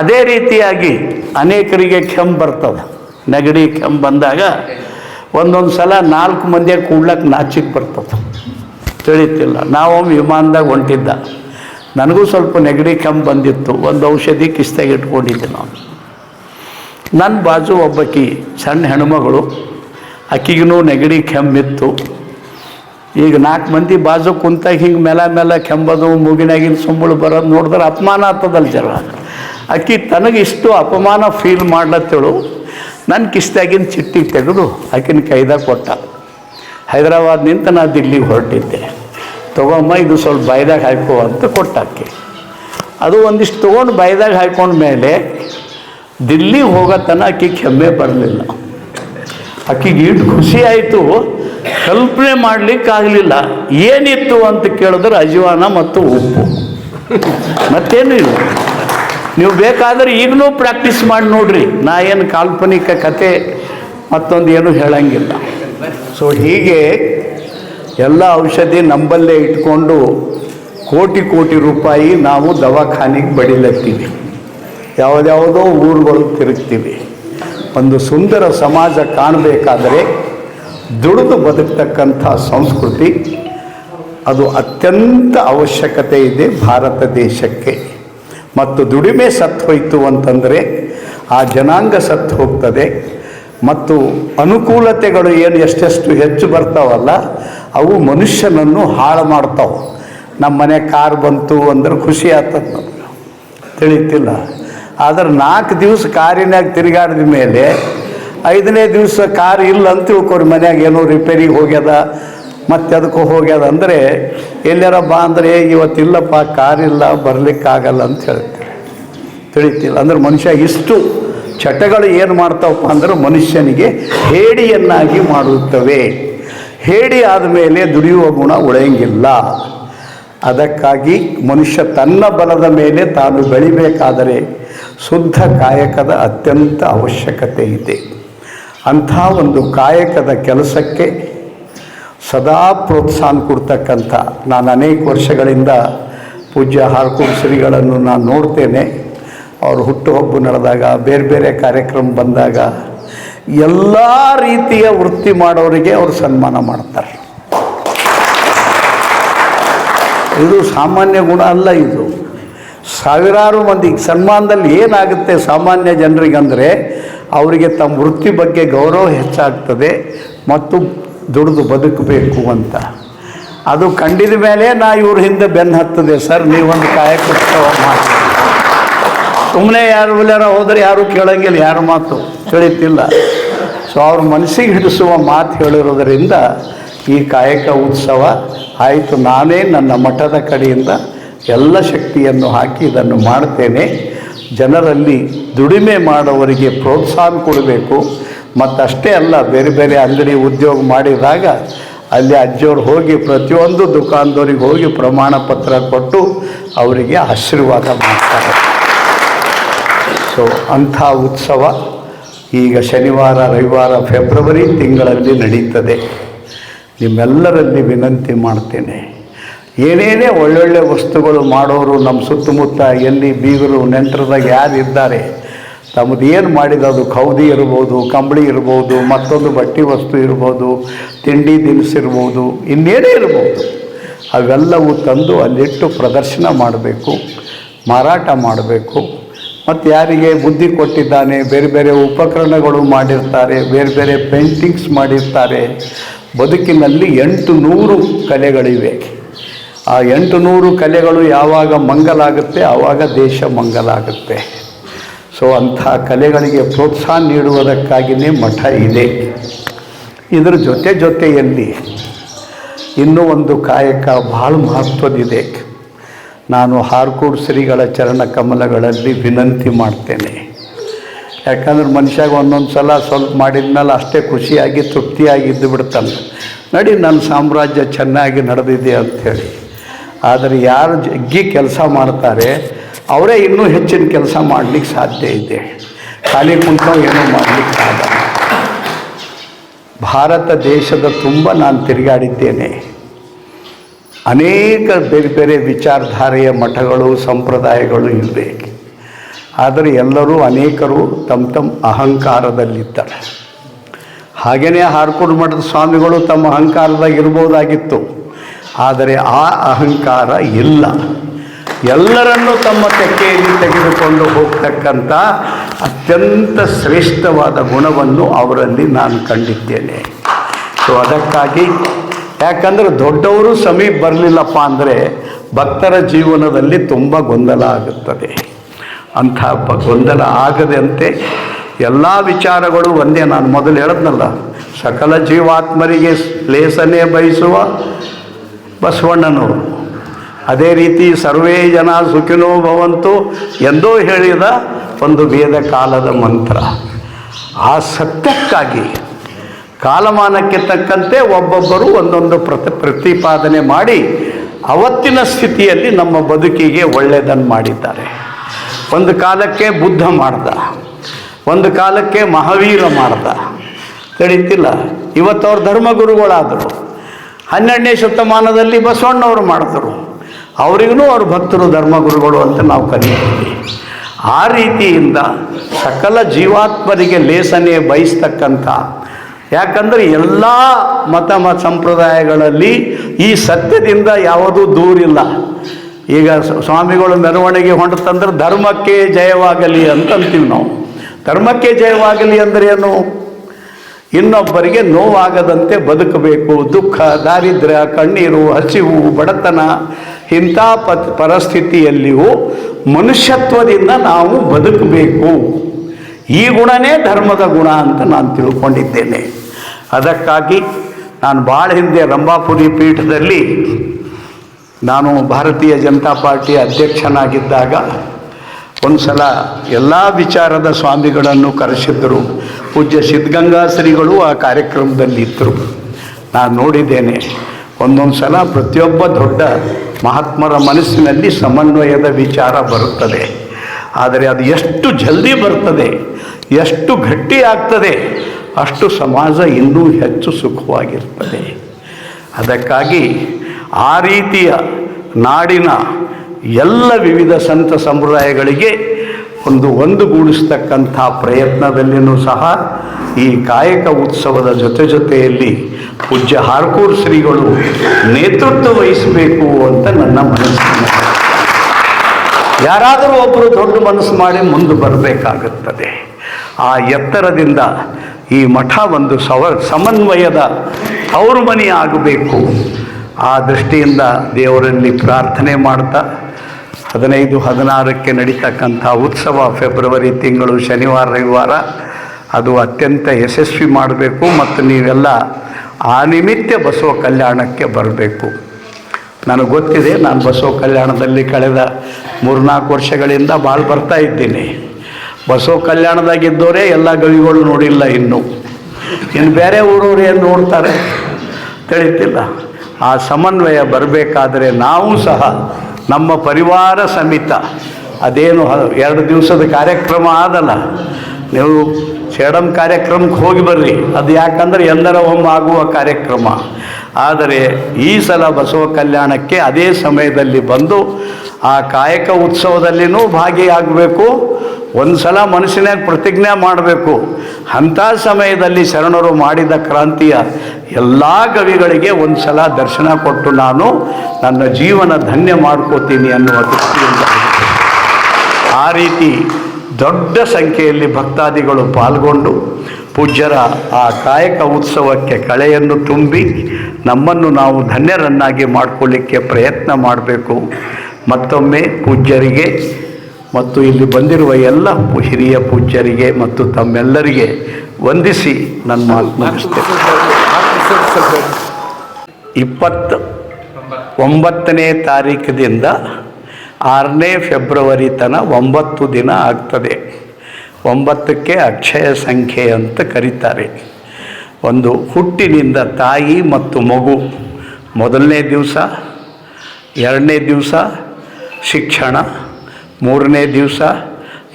ಅದೇ ರೀತಿಯಾಗಿ ಅನೇಕರಿಗೆ ಕೆಮ್ಮು ಬರ್ತದೆ. ನೆಗಡಿ ಕೆಮ್ಮು ಬಂದಾಗ ಒಂದೊಂದು ಸಲ ನಾಲ್ಕು ಮಂದಿಯ ಕೂಡ್ಲಕ್ಕೆ ನಾಚಿಕ್ ಬರ್ತದೆ. ತಿಳಿತಿಲ್ಲ. ನಾವು ವಿಮಾನದಾಗ ಹೊಂಟಿದ್ದ. ನನಗೂ ಸ್ವಲ್ಪ ನೆಗಡಿ ಕೆಮ್ಮು ಬಂದಿತ್ತು. ಒಂದು ಔಷಧಿ ಕಿಸ್ತಾಗ ಇಟ್ಕೊಂಡಿದ್ದೆ ನಾನು. ನನ್ನ ಬಾಜು ಒಬ್ಬಕಿ, ಸಣ್ಣ ಹೆಣ್ಮಗಳು. ಅಕ್ಕಿಗೂ ನೆಗಡಿ ಕೆಮ್ಮಿತ್ತು ಈಗ ನಾಲ್ಕು ಮಂದಿ ಬಾಜು ಕುಂತಾಗ ಹಿಂಗೆ ಮೇಲ ಮೇಲ ಕೆಂಬದು ಮೂಗಿನಾಗಿನ ಸುಂಬಳು ಬರೋದು ನೋಡಿದ್ರೆ ಅಪಮಾನ ಆಗ್ತದಲ್ಲ ಜರ. ಅಕ್ಕಿ ತನಗೆ ಅಪಮಾನ ಫೀಲ್ ಮಾಡ್ಲತ್ತೇಳು. ನನ್ನ ಕಿಸ್ತಾಗಿನ ಚಿಟ್ಟಿ ತೆಗೆದು ಆಕಿನ ಕೈದಾಗ ಕೊಟ್ಟ. ಹೈದರಾಬಾದ್ ನಿಂತ ನಾ ದಿಲ್ಲಿಗೆ ಹೊರಟಿದ್ದೆ. ತಗೊಮ್ಮ ಇದು ಸ್ವಲ್ಪ ಬಾಯ್ದಾಗ ಹಾಕೋ ಅಂತ ಕೊಟ್ಟಾಕೆ. ಅದು ಒಂದಿಷ್ಟು ತೊಗೊಂಡು ಬಾಯ್ದಾಗ ಹಾಕೊಂಡ ಮೇಲೆ ದಿಲ್ಲಿಗೆ ಹೋಗೋ ತನಕ ಆಕೆಗೆ ಕೆಮ್ಮೆ ಬರಲಿಲ್ಲ. ಆಕಿಗೆ ಇಟ್ಟು ಖುಷಿ ಆಯಿತು. ಕಲ್ಪನೆ ಮಾಡಲಿಕ್ಕಾಗಲಿಲ್ಲ. ಏನಿತ್ತು ಅಂತ ಕೇಳಿದ್ರೆ ಅಜವಾನ ಮತ್ತು ಉಪ್ಪು. ಮತ್ತೇನು ಇಲ್ಲ. ನೀವು ಬೇಕಾದ್ರೆ ಈಗಲೂ ಪ್ರಾಕ್ಟೀಸ್ ಮಾಡಿ ನೋಡ್ರಿ. ನಾ ಏನು ಕಾಲ್ಪನಿಕ ಕತೆ ಮತ್ತೊಂದು ಏನು ಹೇಳಂಗಿಲ್ಲ. ಸೊ ಹೀಗೆ ಎಲ್ಲ ಔಷಧಿ ನಂಬಲ್ಲೇ ಇಟ್ಕೊಂಡು ಕೋಟಿ ಕೋಟಿ ರೂಪಾಯಿ ನಾವು ದವಾಖಾನೆಗೆ ಬಡಿಲತ್ತೀವಿ. ಯಾವುದ್ಯಾವುದೋ ಊರುಗಳು ತಿರುಗ್ತೀವಿ. ಒಂದು ಸುಂದರ ಸಮಾಜ ಕಾಣಬೇಕಾದರೆ ದುಡಿದು ಬದುಕ್ತಕ್ಕಂಥ ಸಂಸ್ಕೃತಿ, ಅದು ಅತ್ಯಂತ ಅವಶ್ಯಕತೆ ಇದೆ ಭಾರತ ದೇಶಕ್ಕೆ. ಮತ್ತು ದುಡಿಮೆ ಸತ್ತು ಹೋಯಿತು ಅಂತಂದರೆ ಆ ಜನಾಂಗ ಸತ್ತು ಹೋಗ್ತದೆ ಮತ್ತು ಅನುಕೂಲತೆಗಳು ಏನು ಎಷ್ಟೆಷ್ಟು ಹೆಚ್ಚು ಬರ್ತಾವಲ್ಲ ಅವು ಮನುಷ್ಯನನ್ನು ಹಾಳು ಮಾಡ್ತಾವೆ. ನಮ್ಮ ಮನೆ ಕಾರ್ ಬಂತು ಅಂದ್ರೆ ಖುಷಿ ಆಗ್ತದೆ ತಿಳಿತಿಲ್ಲ. ಆದ್ರೆ ನಾಲ್ಕು ದಿವಸ ಕಾರಿನಾಗ ತಿರುಗಾಡಿದ ಮೇಲೆ ಐದನೇ ದಿವಸ ಕಾರ್ ಇಲ್ಲ ಅಂತ ತಿಳ್ಕೊರಿ ಮನ್ಯಾಗ ಏನೋ ರಿಪೇರಿಗೆ ಹೋಗ್ಯದ ಮತ್ತೆ ಅದಕ್ಕೂ ಹೋಗ್ಯದ ಅಂದರೆ ಎಲ್ಲಾರ ಬಾ ಅಂದರೆ "ಏ, ಇವತ್ತಿಲ್ಲಪ್ಪ ಕಾರ್ ಇಲ್ಲ ಬರಲಿಕ್ಕಾಗಲ್ಲ ಅಂತ ಹೇಳ್ತಾರೆ. ತಿಳಿತಿಲ್ಲ. ಅಂದ್ರೆ ಮನುಷ್ಯ ಇಷ್ಟು ಚಟಗಳು ಏನು ಮಾಡ್ತಾವಪ್ಪ ಅಂದ್ರೆ ಮನುಷ್ಯನಿಗೆ ಹೇಡಿಯನ್ನಾಗಿ ಮಾಡುತ್ತವೆ. ಹೇಡಿ ಆದಮೇಲೆ ದುಡಿಯುವ ಗುಣ ಉಳೆಯಂಗಿಲ್ಲ. ಅದಕ್ಕಾಗಿ ಮನುಷ್ಯ ತನ್ನ ಬಲದ ಮೇಲೆ ತಾನು ಬೆಳಿಬೇಕಾದರೆ ಶುದ್ಧ ಕಾಯಕದ ಅತ್ಯಂತ ಅವಶ್ಯಕತೆ ಇದೆ. ಅಂಥ ಒಂದು ಕಾಯಕದ ಕೆಲಸಕ್ಕೆ ಸದಾ ಪ್ರೋತ್ಸಾಹ ಕೊಡ್ತಕ್ಕಂಥ, ನಾನು ಅನೇಕ ವರ್ಷಗಳಿಂದ ಪೂಜ್ಯ ಹಾರ್ಕೂರ್ ಶ್ರೀಗಳನ್ನು ನಾನು ನೋಡ್ತೇನೆ. ಅವ್ರ ಹುಟ್ಟುಹಬ್ಬ ನಡೆದಾಗ, ಬೇರೆ ಬೇರೆ ಕಾರ್ಯಕ್ರಮ ಬಂದಾಗ, ಎಲ್ಲ ರೀತಿಯ ವೃತ್ತಿ ಮಾಡೋರಿಗೆ ಅವರು ಸನ್ಮಾನ ಮಾಡ್ತಾರೆ. ಇದು ಸಾಮಾನ್ಯ ಗುಣ ಅಲ್ಲ ಇದು. ಸಾವಿರಾರು ಮಂದಿ, ಸನ್ಮಾನದಲ್ಲಿ ಏನಾಗುತ್ತೆ ಸಾಮಾನ್ಯ ಜನರಿಗೆ ಅಂದರೆ ಅವರಿಗೆ ತಮ್ಮ ವೃತ್ತಿ ಬಗ್ಗೆ ಗೌರವ ಹೆಚ್ಚಾಗ್ತದೆ ಮತ್ತು ದುಡಿದು ಬದುಕಬೇಕು ಅಂತ. ಅದು ಕಂಡಿದ ಮೇಲೆ ನಾ ಇವ್ರ ಹಿಂದೆ ಬೆನ್ನು ಹತ್ತದೆ, ಸರ್, ನೀವೊಂದು ಕಾಯಕೋತ್ಸವ ಮಾಡಿ. ಸುಮ್ಮನೆ ಯಾರು ಎಲ್ಲಾರ ಹೋದ್ರೆ ಯಾರು ಕೇಳಂಗಿಲ್ಲ, ಯಾರ ಮಾತು ತಿಳಿತಿಲ್ಲ. ಸೊ ಅವ್ರ ಮನಸ್ಸಿಗೆ ಹಿಡಿಸುವ ಮಾತು ಹೇಳಿರೋದರಿಂದ ಈ ಕಾಯಕ ಉತ್ಸವ ಆಯಿತು. ನಾನೇ ನನ್ನ ಮಠದ ಕಡೆಯಿಂದ ಎಲ್ಲ ಶಕ್ತಿಯನ್ನು ಹಾಕಿ ಇದನ್ನು ಮಾಡ್ತೇನೆ. ಜನರಲ್ಲಿ ದುಡಿಮೆ ಮಾಡೋವರಿಗೆ ಪ್ರೋತ್ಸಾಹ ಕೊಡಬೇಕು. ಮತ್ತಷ್ಟೇ ಅಲ್ಲ, ಬೇರೆ ಬೇರೆ ಅಂಗಡಿ ಉದ್ಯೋಗ ಮಾಡಿದಾಗ ಅಲ್ಲಿ ಅಜ್ಜಿಯವ್ರು ಹೋಗಿ ಪ್ರತಿಯೊಂದು ದುಕಾನ್ದವ್ರಿಗೆ ಹೋಗಿ ಪ್ರಮಾಣ ಪತ್ರ ಕೊಟ್ಟು ಅವರಿಗೆ ಆಶೀರ್ವಾದ ಮಾಡ್ತಾರೆ. ಸೊ ಅಂಥ ಉತ್ಸವ ಈಗ ಶನಿವಾರ, ರವಿವಾರ, ಫೆಬ್ರವರಿ ತಿಂಗಳಲ್ಲಿ ನಡೀತದೆ. ನಿಮ್ಮೆಲ್ಲರಲ್ಲಿ ವಿನಂತಿ ಮಾಡ್ತೇನೆ. ಏನೇನೇ ಒಳ್ಳೊಳ್ಳೆ ವಸ್ತುಗಳು ಮಾಡೋರು ನಮ್ಮ ಸುತ್ತಮುತ್ತ, ಎಲ್ಲಿ ಬೀಗರು ನೆಂಟರದಾಗ ಯಾರು ಇದ್ದಾರೆ ತಮ್ಮದು ಏನು ಮಾಡಿದ ಅದು ಕೌದಿ ಇರ್ಬೋದು, ಕಂಬಳಿ ಇರ್ಬೋದು, ಮತ್ತೊಂದು ಬಟ್ಟೆ ವಸ್ತು ಇರ್ಬೋದು, ತಿಂಡಿ ದಿನಸು ಇರ್ಬೋದು, ಇನ್ನೇನೇ ಇರ್ಬೋದು, ಅವೆಲ್ಲವೂ ತಂದು ಅಲ್ಲಿಟ್ಟು ಪ್ರದರ್ಶನ ಮಾಡಬೇಕು, ಮಾರಾಟ ಮಾಡಬೇಕು. ಮತ್ತು ಯಾರಿಗೆ ಬುದ್ಧಿ ಕೊಟ್ಟಿದ್ದಾನೆ, ಬೇರೆ ಬೇರೆ ಉಪಕರಣಗಳು ಮಾಡಿರ್ತಾರೆ, ಬೇರೆ ಬೇರೆ ಪೇಂಟಿಂಗ್ಸ್ ಮಾಡಿರ್ತಾರೆ. ಬದುಕಿನಲ್ಲಿ ಎಂಟು ನೂರು ಕಲೆಗಳಿವೆ. ಆ ಎಂಟು ನೂರು ಕಲೆಗಳು ಯಾವಾಗ ಮಂಗಲಾಗುತ್ತೆ ಆವಾಗ ದೇಶ ಮಂಗಲಾಗುತ್ತೆ ಸೊ ಅಂಥ ಕಲೆಗಳಿಗೆ ಪ್ರೋತ್ಸಾಹ ನೀಡುವುದಕ್ಕಾಗಿಯೇ ಮಠ ಇದೆ. ಇದರ ಜೊತೆ ಜೊತೆಯಲ್ಲಿ ಇನ್ನೂ ಒಂದು ಕಾಯಕ ಭಾಳ ಮಹತ್ವದಿದೆ ನಾನು ಹಾರ್ಕೋಡ್ ಶ್ರೀಗಳ ಚರಣ ಕಮಲಗಳಲ್ಲಿ ವಿನಂತಿ ಮಾಡ್ತೇನೆ. ಯಾಕಂದ್ರೆ ಮನುಷ್ಯಾಗ ಒಂದೊಂದು ಸಲ ಸ್ವಲ್ಪ ಮಾಡಿದ್ಮೇಲೆ ಅಷ್ಟೇ ಖುಷಿಯಾಗಿ ತೃಪ್ತಿಯಾಗಿ ಇದ್ದು ಬಿಡ್ತಾನೆ. ನಡಿ, ನನ್ನ ಸಾಮ್ರಾಜ್ಯ ಚೆನ್ನಾಗಿ ನಡೆದಿದೆ ಅಂಥೇಳಿ. ಆದರೆ ಯಾರು ಜಗ್ಗಿ ಕೆಲಸ ಮಾಡ್ತಾರೆ, ಅವರೇ ಇನ್ನೂ ಹೆಚ್ಚಿನ ಕೆಲಸ ಮಾಡಲಿಕ್ಕೆ ಸಾಧ್ಯ ಇದೆ. ಖಾಲಿ ಕುಂತವ್ ಏನೂ ಮಾಡಲಿಕ್ಕೆ ಆಗಲ್ಲ. ಭಾರತ ದೇಶದ ತುಂಬ ನಾನು ತಿರುಗಾಡಿದ್ದೇನೆ. ಅನೇಕ ಬೇರೆ ಬೇರೆ ವಿಚಾರಧಾರೆಯ ಮಠಗಳು, ಸಂಪ್ರದಾಯಗಳು ಇರಬೇಕು ಆದರೆ ಎಲ್ಲರೂ ಅನೇಕರು ತಮ್ಮ ತಮ್ಮ ಅಹಂಕಾರದಲ್ಲಿದ್ದಾರೆ. ಹಾಗೆಯೇ ಹಾರ್ಕೂರು ಮಠದ ಸ್ವಾಮಿಗಳು ತಮ್ಮ ಅಹಂಕಾರದಾಗ ಇರ್ಬೋದಾಗಿತ್ತು. ಆದರೆ ಆ ಅಹಂಕಾರ ಇಲ್ಲ. ಎಲ್ಲರನ್ನೂ ತಮ್ಮ ತೆಕ್ಕೆಯಲ್ಲಿ ತೆಗೆದುಕೊಂಡು ಹೋಗ್ತಕ್ಕಂಥ ಅತ್ಯಂತ ಶ್ರೇಷ್ಠವಾದ ಗುಣವನ್ನು ಅವರಲ್ಲಿ ನಾನು ಕಂಡಿದ್ದೇನೆ. ಸೊ ಅದಕ್ಕಾಗಿ ಯಾಕಂದ್ರೆ ದೊಡ್ಡವರು ಸಮೀಪ ಬರಲಿಲ್ಲಪ್ಪ ಅಂದರೆ ಭಕ್ತರ ಜೀವನದಲ್ಲಿ ತುಂಬ ಗೊಂದಲ ಆಗುತ್ತದೆ. ಅಂಥ ಗೊಂದಲ ಆಗದಂತೆ ಎಲ್ಲ ವಿಚಾರಗಳು ಒಂದೇ. ನಾನು ಮೊದಲು ಹೇಳಿದ್ನಲ್ಲ, ಸಕಲ ಜೀವಾತ್ಮರಿಗೆ ಲೇಸನೆ ಬಯಸುವ ಬಸವಣ್ಣನವರು. ಅದೇ ರೀತಿ ಸರ್ವೇ ಜನ ಸುಖಿನೋ ಭವಂತು ಎಂದೋ ಹೇಳಿದ ಒಂದು ವೇದ ಕಾಲದ ಮಂತ್ರ. ಆ ಸತ್ಯಕ್ಕಾಗಿ ಕಾಲಮಾನಕ್ಕೆ ತಕ್ಕಂತೆ ಒಬ್ಬೊಬ್ಬರು ಒಂದೊಂದು ಪ್ರತಿ ಪ್ರತಿಪಾದನೆ ಮಾಡಿ ಅವತ್ತಿನ ಸ್ಥಿತಿಯಲ್ಲಿ ನಮ್ಮ ಬದುಕಿಗೆ ಒಳ್ಳೆಯದನ್ನು ಮಾಡಿದ್ದಾರೆ. ಒಂದು ಕಾಲಕ್ಕೆ ಬುದ್ಧ ಮಾಡ್ದ, ಒಂದು ಕಾಲಕ್ಕೆ ಮಹಾವೀರ ಮಾಡ್ದ. ತಿಳಿತಿಲ್ಲ. ಇವತ್ತು ಅವ್ರ ಧರ್ಮಗುರುಗಳಾದರು. ಹನ್ನೆರಡನೇ ಶತಮಾನದಲ್ಲಿ ಬಸವಣ್ಣವರು ಮಾಡಿದ್ರು. ಅವರಿಗೂ ಅವ್ರ ಭಕ್ತರು ಧರ್ಮಗುರುಗಳು ಅಂತ ನಾವು ಕರೀತೀವಿ. ಆ ರೀತಿಯಿಂದ ಸಕಲ ಜೀವಾತ್ಮರಿಗೆ ಲೇಸನೆ ಬಯಸ್ತಕ್ಕಂಥ ಯಾಕಂದರೆ ಎಲ್ಲ ಮತ ಮತ ಸಂಪ್ರದಾಯಗಳಲ್ಲಿ ಈ ಸತ್ಯದಿಂದ ಯಾವುದೂ ದೂರಿಲ್ಲ. ಈಗ ಸ್ವಾಮಿಗಳು ಮೆರವಣಿಗೆ ಹೊಂಟತಂದ್ರೆ ಧರ್ಮಕ್ಕೆ ಜಯವಾಗಲಿ ಅಂತ ಅಂತೀವಿ ನಾವು. ಧರ್ಮಕ್ಕೆ ಜಯವಾಗಲಿ ಅಂದರೆ ಏನು? ಇನ್ನೊಬ್ಬರಿಗೆ ನೋವಾಗದಂತೆ ಬದುಕಬೇಕು. ದುಃಖ, ದಾರಿದ್ರ್ಯ, ಕಣ್ಣೀರು, ಹಸಿವು, ಬಡತನ ಇಂಥ ಪ ಪರಿಸ್ಥಿತಿಯಲ್ಲಿಯೂ ಮನುಷ್ಯತ್ವದಿಂದ ನಾವು ಬದುಕಬೇಕು. ಈ ಗುಣನೇ ಧರ್ಮದ ಗುಣ ಅಂತ ನಾನು ತಿಳ್ಕೊಂಡಿದ್ದೇನೆ. ಅದಕ್ಕಾಗಿ ನಾನು ಭಾಳ ಹಿಂದೆ ರಂಭಾಪುರಿ ಪೀಠದಲ್ಲಿ ನಾನು ಭಾರತೀಯ ಜನತಾ ಪಾರ್ಟಿ ಅಧ್ಯಕ್ಷನಾಗಿದ್ದಾಗ ಒಂದು ಸಲ ಎಲ್ಲ ವಿಚಾರದ ಸ್ವಾಮಿಗಳನ್ನು ಕರೆಸಿದ್ದರು ಪೂಜ್ಯ ಸಿದ್ಧಗಂಗಾ ಶ್ರೀಗಳು ಆ ಕಾರ್ಯಕ್ರಮದಲ್ಲಿ ಇದ್ದರು ನಾನು ನೋಡಿದ್ದೇನೆ ಒಂದೊಂದು ಸಲ ಪ್ರತಿಯೊಬ್ಬ ದೊಡ್ಡ ಮಹಾತ್ಮರ ಮನಸ್ಸಿನಲ್ಲಿ ಸಮನ್ವಯದ ವಿಚಾರ ಬರುತ್ತದೆ. ಆದರೆ ಅದು ಎಷ್ಟು ಜಲ್ದಿ ಬರ್ತದೆ, ಎಷ್ಟು ಗಟ್ಟಿ ಆಗ್ತದೆ ಅಷ್ಟು ಸಮಾಜ ಇನ್ನೂ ಹೆಚ್ಚು ಸುಖವಾಗಿರ್ತದೆ. ಅದಕ್ಕಾಗಿ ಆ ರೀತಿಯ ನಾಡಿನ ಎಲ್ಲ ವಿವಿಧ ಸಂತ ಸಂಪ್ರದಾಯಗಳಿಗೆ ಒಂದು ಒಂದುಗೂಡಿಸ್ತಕ್ಕಂಥ ಪ್ರಯತ್ನದಲ್ಲಿಯೂ ಸಹ ಈ ಕಾಯಕ ಉತ್ಸವದ ಜೊತೆ ಜೊತೆಯಲ್ಲಿ ಪೂಜ್ಯ ಹಾರ್ಕೂರ್ ಶ್ರೀಗಳು ನೇತೃತ್ವ ವಹಿಸಬೇಕು ಅಂತ ನನ್ನ ಮನಸ್ಸಿನ ಯಾರಾದರೂ ಒಬ್ಬರು ದೊಡ್ಡ ಮನಸ್ಸು ಮಾಡಿ ಮುಂದೆ ಬರಬೇಕಾಗುತ್ತದೆ. ಆ ಎತ್ತರದಿಂದ ಈ ಮಠ ಒಂದು ಸವ, ಸಮನ್ವಯದ ಅವ್ರ ಮನೆ ಆಗಬೇಕು. ಆ ದೃಷ್ಟಿಯಿಂದ ದೇವರಲ್ಲಿ ಪ್ರಾರ್ಥನೆ ಮಾಡ್ತಾ, ಹದಿನೈದು, ಹದಿನಾರಕ್ಕೆ ನಡೀತಕ್ಕಂಥ ಉತ್ಸವ ಫೆಬ್ರವರಿ ತಿಂಗಳು, ಶನಿವಾರ, ರವಿವಾರ, ಅದು ಅತ್ಯಂತ ಯಶಸ್ವಿ ಮಾಡಬೇಕು ಮತ್ತು ನೀವೆಲ್ಲ ಆ ನಿಮಿತ್ತ ಬಸವ ಕಲ್ಯಾಣಕ್ಕೆ ಬರಬೇಕು. ನನಗೆ ಗೊತ್ತಿದೆ, ನಾನು ಬಸವ ಕಲ್ಯಾಣದಲ್ಲಿ ಕಳೆದ ಮೂರ್ನಾಲ್ಕು ವರ್ಷಗಳಿಂದ ಭಾಳ ಬರ್ತಾ ಇದ್ದೀನಿ. ಬಸವ ಕಲ್ಯಾಣದಾಗಿದ್ದವರೇ ಎಲ್ಲ ಗವಿಗಳು ನೋಡಿಲ್ಲ ಇನ್ನು. ಇನ್ನು ಬೇರೆ ಊರವ್ರು ಏನು ನೋಡ್ತಾರೆ? ತಿಳಿತಿಲ್ಲ. ಆ ಸಮನ್ವಯ ಬರಬೇಕಾದರೆ ನಾವು ಸಹ ನಮ್ಮ ಪರಿವಾರ ಸಮೇತ ಅದೇನು ಎರಡು ದಿವಸದ ಕಾರ್ಯಕ್ರಮ ಆದಲ್ಲ. ನೀವು ಸೇಡಂ ಕಾರ್ಯಕ್ರಮಕ್ಕೆ ಹೋಗಿ ಬರ್ರಿ. ಅದು ಯಾಕಂದ್ರೆ ಎಲ್ಲರ ಒಮ್ಮೆ ಆಗುವ ಕಾರ್ಯಕ್ರಮ. ಆದರೆ ಈ ಸಲ ಬಸವ ಕಲ್ಯಾಣಕ್ಕೆ ಅದೇ ಸಮಯದಲ್ಲಿ ಬಂದು ಆ ಕಾಯಕ ಉತ್ಸವದಲ್ಲಿನೂ ಭಾಗಿಯಾಗಬೇಕು. ಒಂದು ಸಲ ಮನಸ್ಸಿನಾಗ ಪ್ರತಿಜ್ಞೆ ಮಾಡಬೇಕು. ಅಂಥ ಸಮಯದಲ್ಲಿ ಶರಣರು ಮಾಡಿದ ಕ್ರಾಂತಿಯ ಎಲ್ಲ ಕವಿಗಳಿಗೆ ಒಂದು ಸಲ ದರ್ಶನ ಕೊಟ್ಟು ನಾನು ನನ್ನ ಜೀವನ ಧನ್ಯ ಮಾಡ್ಕೋತೀನಿ ಅನ್ನುವ ದೃಷ್ಟಿಯಿಂದ. ಆ ರೀತಿ ದೊಡ್ಡ ಸಂಖ್ಯೆಯಲ್ಲಿ ಭಕ್ತಾದಿಗಳು ಪಾಲ್ಗೊಂಡು ಪೂಜ್ಯರ ಆ ಕಾಯಕ ಉತ್ಸವಕ್ಕೆ ಕಳೆಯನ್ನು ತುಂಬಿ ನಮ್ಮನ್ನು ನಾವು ಧನ್ಯರನ್ನಾಗಿ ಮಾಡಿಕೊಳ್ಳಿಕ್ಕೆ ಪ್ರಯತ್ನ ಮಾಡಬೇಕು. ಮತ್ತೊಮ್ಮೆ ಪೂಜ್ಯರಿಗೆ ಮತ್ತು ಇಲ್ಲಿ ಬಂದಿರುವ ಎಲ್ಲ ಹಿರಿಯ ಪೂಜ್ಯರಿಗೆ ಮತ್ತು ತಮ್ಮೆಲ್ಲರಿಗೆ ವಂದಿಸಿ ನನ್ನ ಮಾತು ಮುಗಿಸ್ತೇನೆ. ಇಪ್ಪತ್ತು ಒಂಬತ್ತನೇ ತಾರೀಕಿನಿಂದ ಆರನೇ ಫೆಬ್ರವರಿ ತನ ಒಂಬತ್ತು ದಿನ ಆಗ್ತದೆ. ಒಂಬತ್ತಕ್ಕೆ ಅಕ್ಷಯ ಸಂಖ್ಯೆ ಅಂತ ಕರೀತಾರೆ. ಒಂದು ಹುಟ್ಟಿನಿಂದ ತಾಯಿ ಮತ್ತು ಮಗು, ಮೊದಲನೇ ದಿವಸ, ಎರಡನೇ ದಿವಸ, ಶಿಕ್ಷಣ, ಮೂರನೇ ದಿವಸ,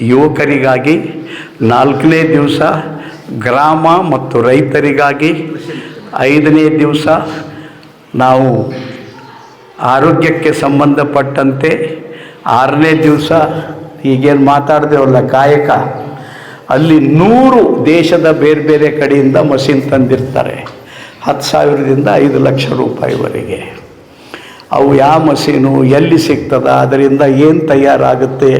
ಯುವಕರಿಗಾಗಿ, ನಾಲ್ಕನೇ ದಿವಸ, ಗ್ರಾಮ ಮತ್ತು ರೈತರಿಗಾಗಿ, ಐದನೇ ದಿವಸ, ನಾವು ಆರೋಗ್ಯಕ್ಕೆ ಸಂಬಂಧಪಟ್ಟಂತೆ, ಆರನೇ ದಿವಸ, ಈಗೇನು ಮಾತಾಡ್ದೇವಲ್ಲ, ಕಾಯಕ? ಅಲ್ಲಿ ನೂರು ದೇಶದ ಬೇರೆ ಬೇರೆ ಕಡೆಯಿಂದ ಮಷಿನ್ ತಂದಿರ್ತಾರೆ. ಹತ್ತು ಸಾವಿರದಿಂದ ಐದು ಲಕ್ಷ ರೂಪಾಯಿವರೆಗೆ. ಅವು ಯಾವ ಮಷೀನು ಎಲ್ಲಿ ಸಿಗ್ತದ, ಅದರಿಂದ ಏನು ತಯಾರಾಗುತ್ತೆ,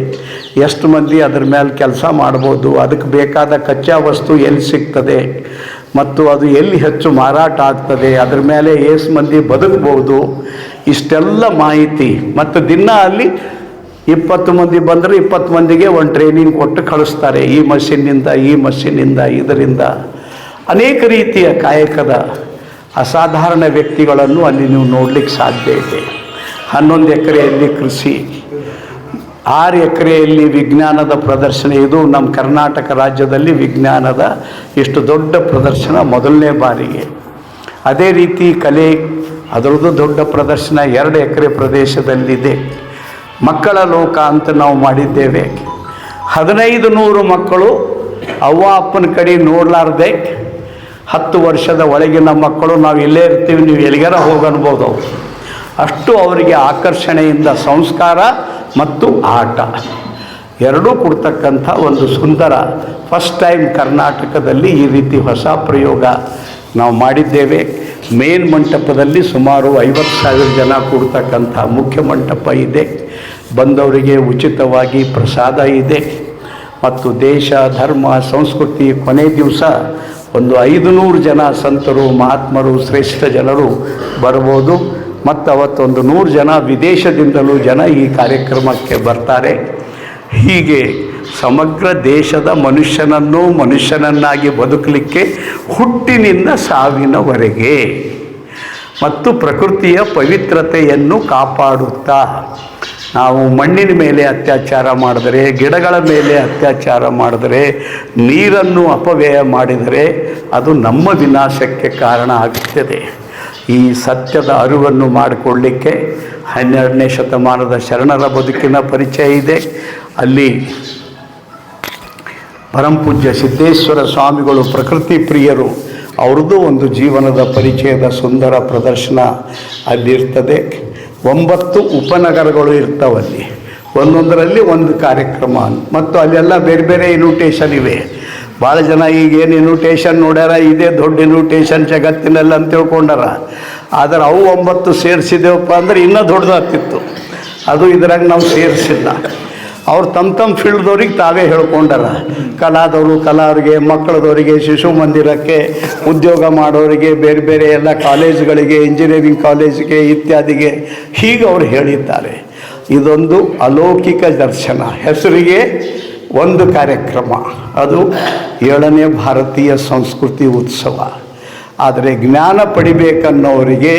ಎಷ್ಟು ಮಂದಿ ಅದ್ರ ಮೇಲೆ ಕೆಲಸ ಮಾಡ್ಬೋದು, ಅದಕ್ಕೆ ಬೇಕಾದ ಕಚ್ಚಾ ವಸ್ತು ಎಲ್ಲಿ ಸಿಗ್ತದೆ, ಮತ್ತು ಅದು ಎಲ್ಲಿ ಹೆಚ್ಚು ಮಾರಾಟ ಆಗ್ತದೆ, ಅದ್ರ ಮೇಲೆ ಎಷ್ಟು ಮಂದಿ ಬದುಕ್ಬೋದು, ಇಷ್ಟೆಲ್ಲ ಮಾಹಿತಿ. ಮತ್ತು ದಿನ ಅಲ್ಲಿ ಇಪ್ಪತ್ತು ಮಂದಿ ಬಂದರೆ ಇಪ್ಪತ್ತು ಮಂದಿಗೆ ಒಂದು ಟ್ರೈನಿಂಗ್ ಕೊಟ್ಟು ಕಳಿಸ್ತಾರೆ. ಈ ಮಷಿನ್ನಿಂದ ಈ ಮಷಿನ್ನಿಂದ, ಇದರಿಂದ. ಅನೇಕ ರೀತಿಯ ಕಾಯಕದ ಅಸಾಧಾರಣ ವ್ಯಕ್ತಿಗಳನ್ನು ಅಲ್ಲಿ ನೀವು ನೋಡಲಿಕ್ಕೆ ಸಾಧ್ಯ ಇದೆ. ಹನ್ನೊಂದು ಎಕರೆಯಲ್ಲಿ ಕೃಷಿ, ಆರು ಎಕರೆಯಲ್ಲಿ ವಿಜ್ಞಾನದ ಪ್ರದರ್ಶನ. ಇದು ನಮ್ಮ ಕರ್ನಾಟಕ ರಾಜ್ಯದಲ್ಲಿ ವಿಜ್ಞಾನದ ಇಷ್ಟು ದೊಡ್ಡ ಪ್ರದರ್ಶನ ಮೊದಲನೇ ಬಾರಿಗೆ. ಅದೇ ರೀತಿ ಕಲೆ, ಅದರದ್ದು ದೊಡ್ಡ ಪ್ರದರ್ಶನ ಎರಡು ಎಕರೆ ಪ್ರದೇಶದಲ್ಲಿದೆ. ಮಕ್ಕಳ ಲೋಕ ಅಂತ ನಾವು ಮಾಡಿದ್ದೇವೆ. ಹದಿನೈದು ನೂರು ಮಕ್ಕಳು ಅವ್ವ ಅಪ್ಪನ ಕಡೆ ನೋಡಲಾರ್ದೆ ಹತ್ತು ವರ್ಷದ ಒಳಗಿನ ಮಕ್ಕಳು ನಾವು ಇಲ್ಲೇ ಇರ್ತೀವಿ, ನೀವು ಎಲ್ಲಿಗಾರ ಹೋಗನ್ಬೋದು. ಅಷ್ಟು ಅವರಿಗೆ ಆಕರ್ಷಣೆಯಿಂದ ಸಂಸ್ಕಾರ ಮತ್ತು ಆಟ. ಎರಡೂ ಕೊಡ್ತಕ್ಕಂಥ ಒಂದು ಸುಂದರ ಫಸ್ಟ್ ಟೈಮ್ ಕರ್ನಾಟಕದಲ್ಲಿ ಈ ರೀತಿ ಹೊಸ ಪ್ರಯೋಗ ನಾವು ಮಾಡಿದ್ದೇವೆ. ಮೇನ್ ಮಂಟಪದಲ್ಲಿ ಸುಮಾರು ಐವತ್ತು ಸಾವಿರ ಜನ ಕೂಡ್ತಕ್ಕಂಥ ಮುಖ್ಯ ಮಂಟಪ ಇದೆ. ಬಂದವರಿಗೆ ಉಚಿತವಾಗಿ ಪ್ರಸಾದ ಇದೆ. ಮತ್ತು ದೇಶ, ಧರ್ಮ, ಸಂಸ್ಕೃತಿ ಕೊನೆ ದಿವಸ ಒಂದು ಐದು ನೂರು ಜನ ಸಂತರು, ಮಹಾತ್ಮರು, ಶ್ರೇಷ್ಠ ಜನರು ಬರ್ಬೋದು. ಮತ್ತು ಅವತ್ತೊಂದು ನೂರು ಜನ ವಿದೇಶದಿಂದಲೂ ಜನ ಈ ಕಾರ್ಯಕ್ರಮಕ್ಕೆ ಬರ್ತಾರೆ. ಹೀಗೆ ಸಮಗ್ರ ದೇಶದ ಮನುಷ್ಯನನ್ನು ಮನುಷ್ಯನನ್ನಾಗಿ ಬದುಕಲಿಕ್ಕೆ ಹುಟ್ಟಿನಿಂದ ಸಾವಿನವರೆಗೆ. ಮತ್ತು ಪ್ರಕೃತಿಯ ಪವಿತ್ರತೆಯನ್ನು ಕಾಪಾಡುತ್ತಾ ನಾವು ಮಣ್ಣಿನ ಮೇಲೆ ಅತ್ಯಾಚಾರ ಮಾಡಿದರೆ, ಗಿಡಗಳ ಮೇಲೆ ಅತ್ಯಾಚಾರ ಮಾಡಿದರೆ, ನೀರನ್ನು ಅಪವ್ಯಯ ಮಾಡಿದರೆ ಅದು ನಮ್ಮ ವಿನಾಶಕ್ಕೆ ಕಾರಣ ಆಗುತ್ತದೆ. ಈ ಸತ್ಯದ ಅರಿವನ್ನು ಮಾಡಿಕೊಳ್ಳಿಕ್ಕೆ ಹನ್ನೆರಡನೇ ಶತಮಾನದ ಶರಣರ ಬದುಕಿನ ಪರಿಚಯ ಇದೆ. ಅಲ್ಲಿ ಪರಂಪೂಜ್ಯ ಸಿದ್ದೇಶ್ವರ ಸ್ವಾಮಿಗಳು ಪ್ರಕೃತಿ ಪ್ರಿಯರು, ಅವ್ರದ್ದು ಒಂದು ಜೀವನದ ಪರಿಚಯದ ಸುಂದರ ಪ್ರದರ್ಶನ ಅಲ್ಲಿರ್ತದೆ. ಒಂಬತ್ತು ಉಪನಗರಗಳು ಇರ್ತಾವಲ್ಲಿ ಒಂದೊಂದರಲ್ಲಿ ಒಂದು ಕಾರ್ಯಕ್ರಮ. ಮತ್ತು ಅಲ್ಲೆಲ್ಲ ಬೇರೆ ಬೇರೆ ಇನ್ವಿಟೇಷನ್ ಇವೆ. ಭಾಳ ಜನ ಈಗೇನು ಇನ್ವಿಟೇಷನ್ ನೋಡ್ಯಾರ? ಇದೇ ದೊಡ್ಡ ಇನ್ವಿಟೇಷನ್ ಜಗತ್ತಿನಲ್ಲಿ ಅಂತ ತಿಳ್ಕೊಂಡಾರ. ಆದರೆ ಅವು ಒಂಬತ್ತು ಸೇರಿಸಿದೆವಪ್ಪ ಅಂದ್ರೆ ಇನ್ನೂ ದೊಡ್ಡದಾಗ್ತಿತ್ತು. ಅದು ಇದ್ರಾಗ ನಾವು ಸೇರಿಸಿಲ್ಲ. ಅವ್ರು ತಮ್ಮ ತಮ್ಮ ಫೀಲ್ಡ್ದವ್ರಿಗೆ ತಾವೇ ಹೇಳ್ಕೊಂಡಾರ. ಕಲಾದವರು, ಕಲಾವ್ರಿಗೆ, ಮಕ್ಕಳದವರಿಗೆ, ಶಿಶು ಮಂದಿರಕ್ಕೆ, ಉದ್ಯೋಗ ಮಾಡೋರಿಗೆ, ಬೇರೆ ಬೇರೆ ಎಲ್ಲ ಕಾಲೇಜುಗಳಿಗೆ ಇಂಜಿನಿಯರಿಂಗ್ ಕಾಲೇಜಿಗೆ ಇತ್ಯಾದಿಗೆ ಹೀಗೆ ಅವ್ರು ಹೇಳಿದ್ದಾರೆ. ಇದೊಂದು ಅಲೌಕಿಕ ದರ್ಶನ. ಹೆಸರಿಗೆ ಒಂದು ಕಾರ್ಯಕ್ರಮ. ಅದು ಏಳನೇ ಭಾರತೀಯ ಸಂಸ್ಕೃತಿ ಉತ್ಸವ. ಆದರೆ ಜ್ಞಾನ ಪಡಿಬೇಕನ್ನೋರಿಗೆ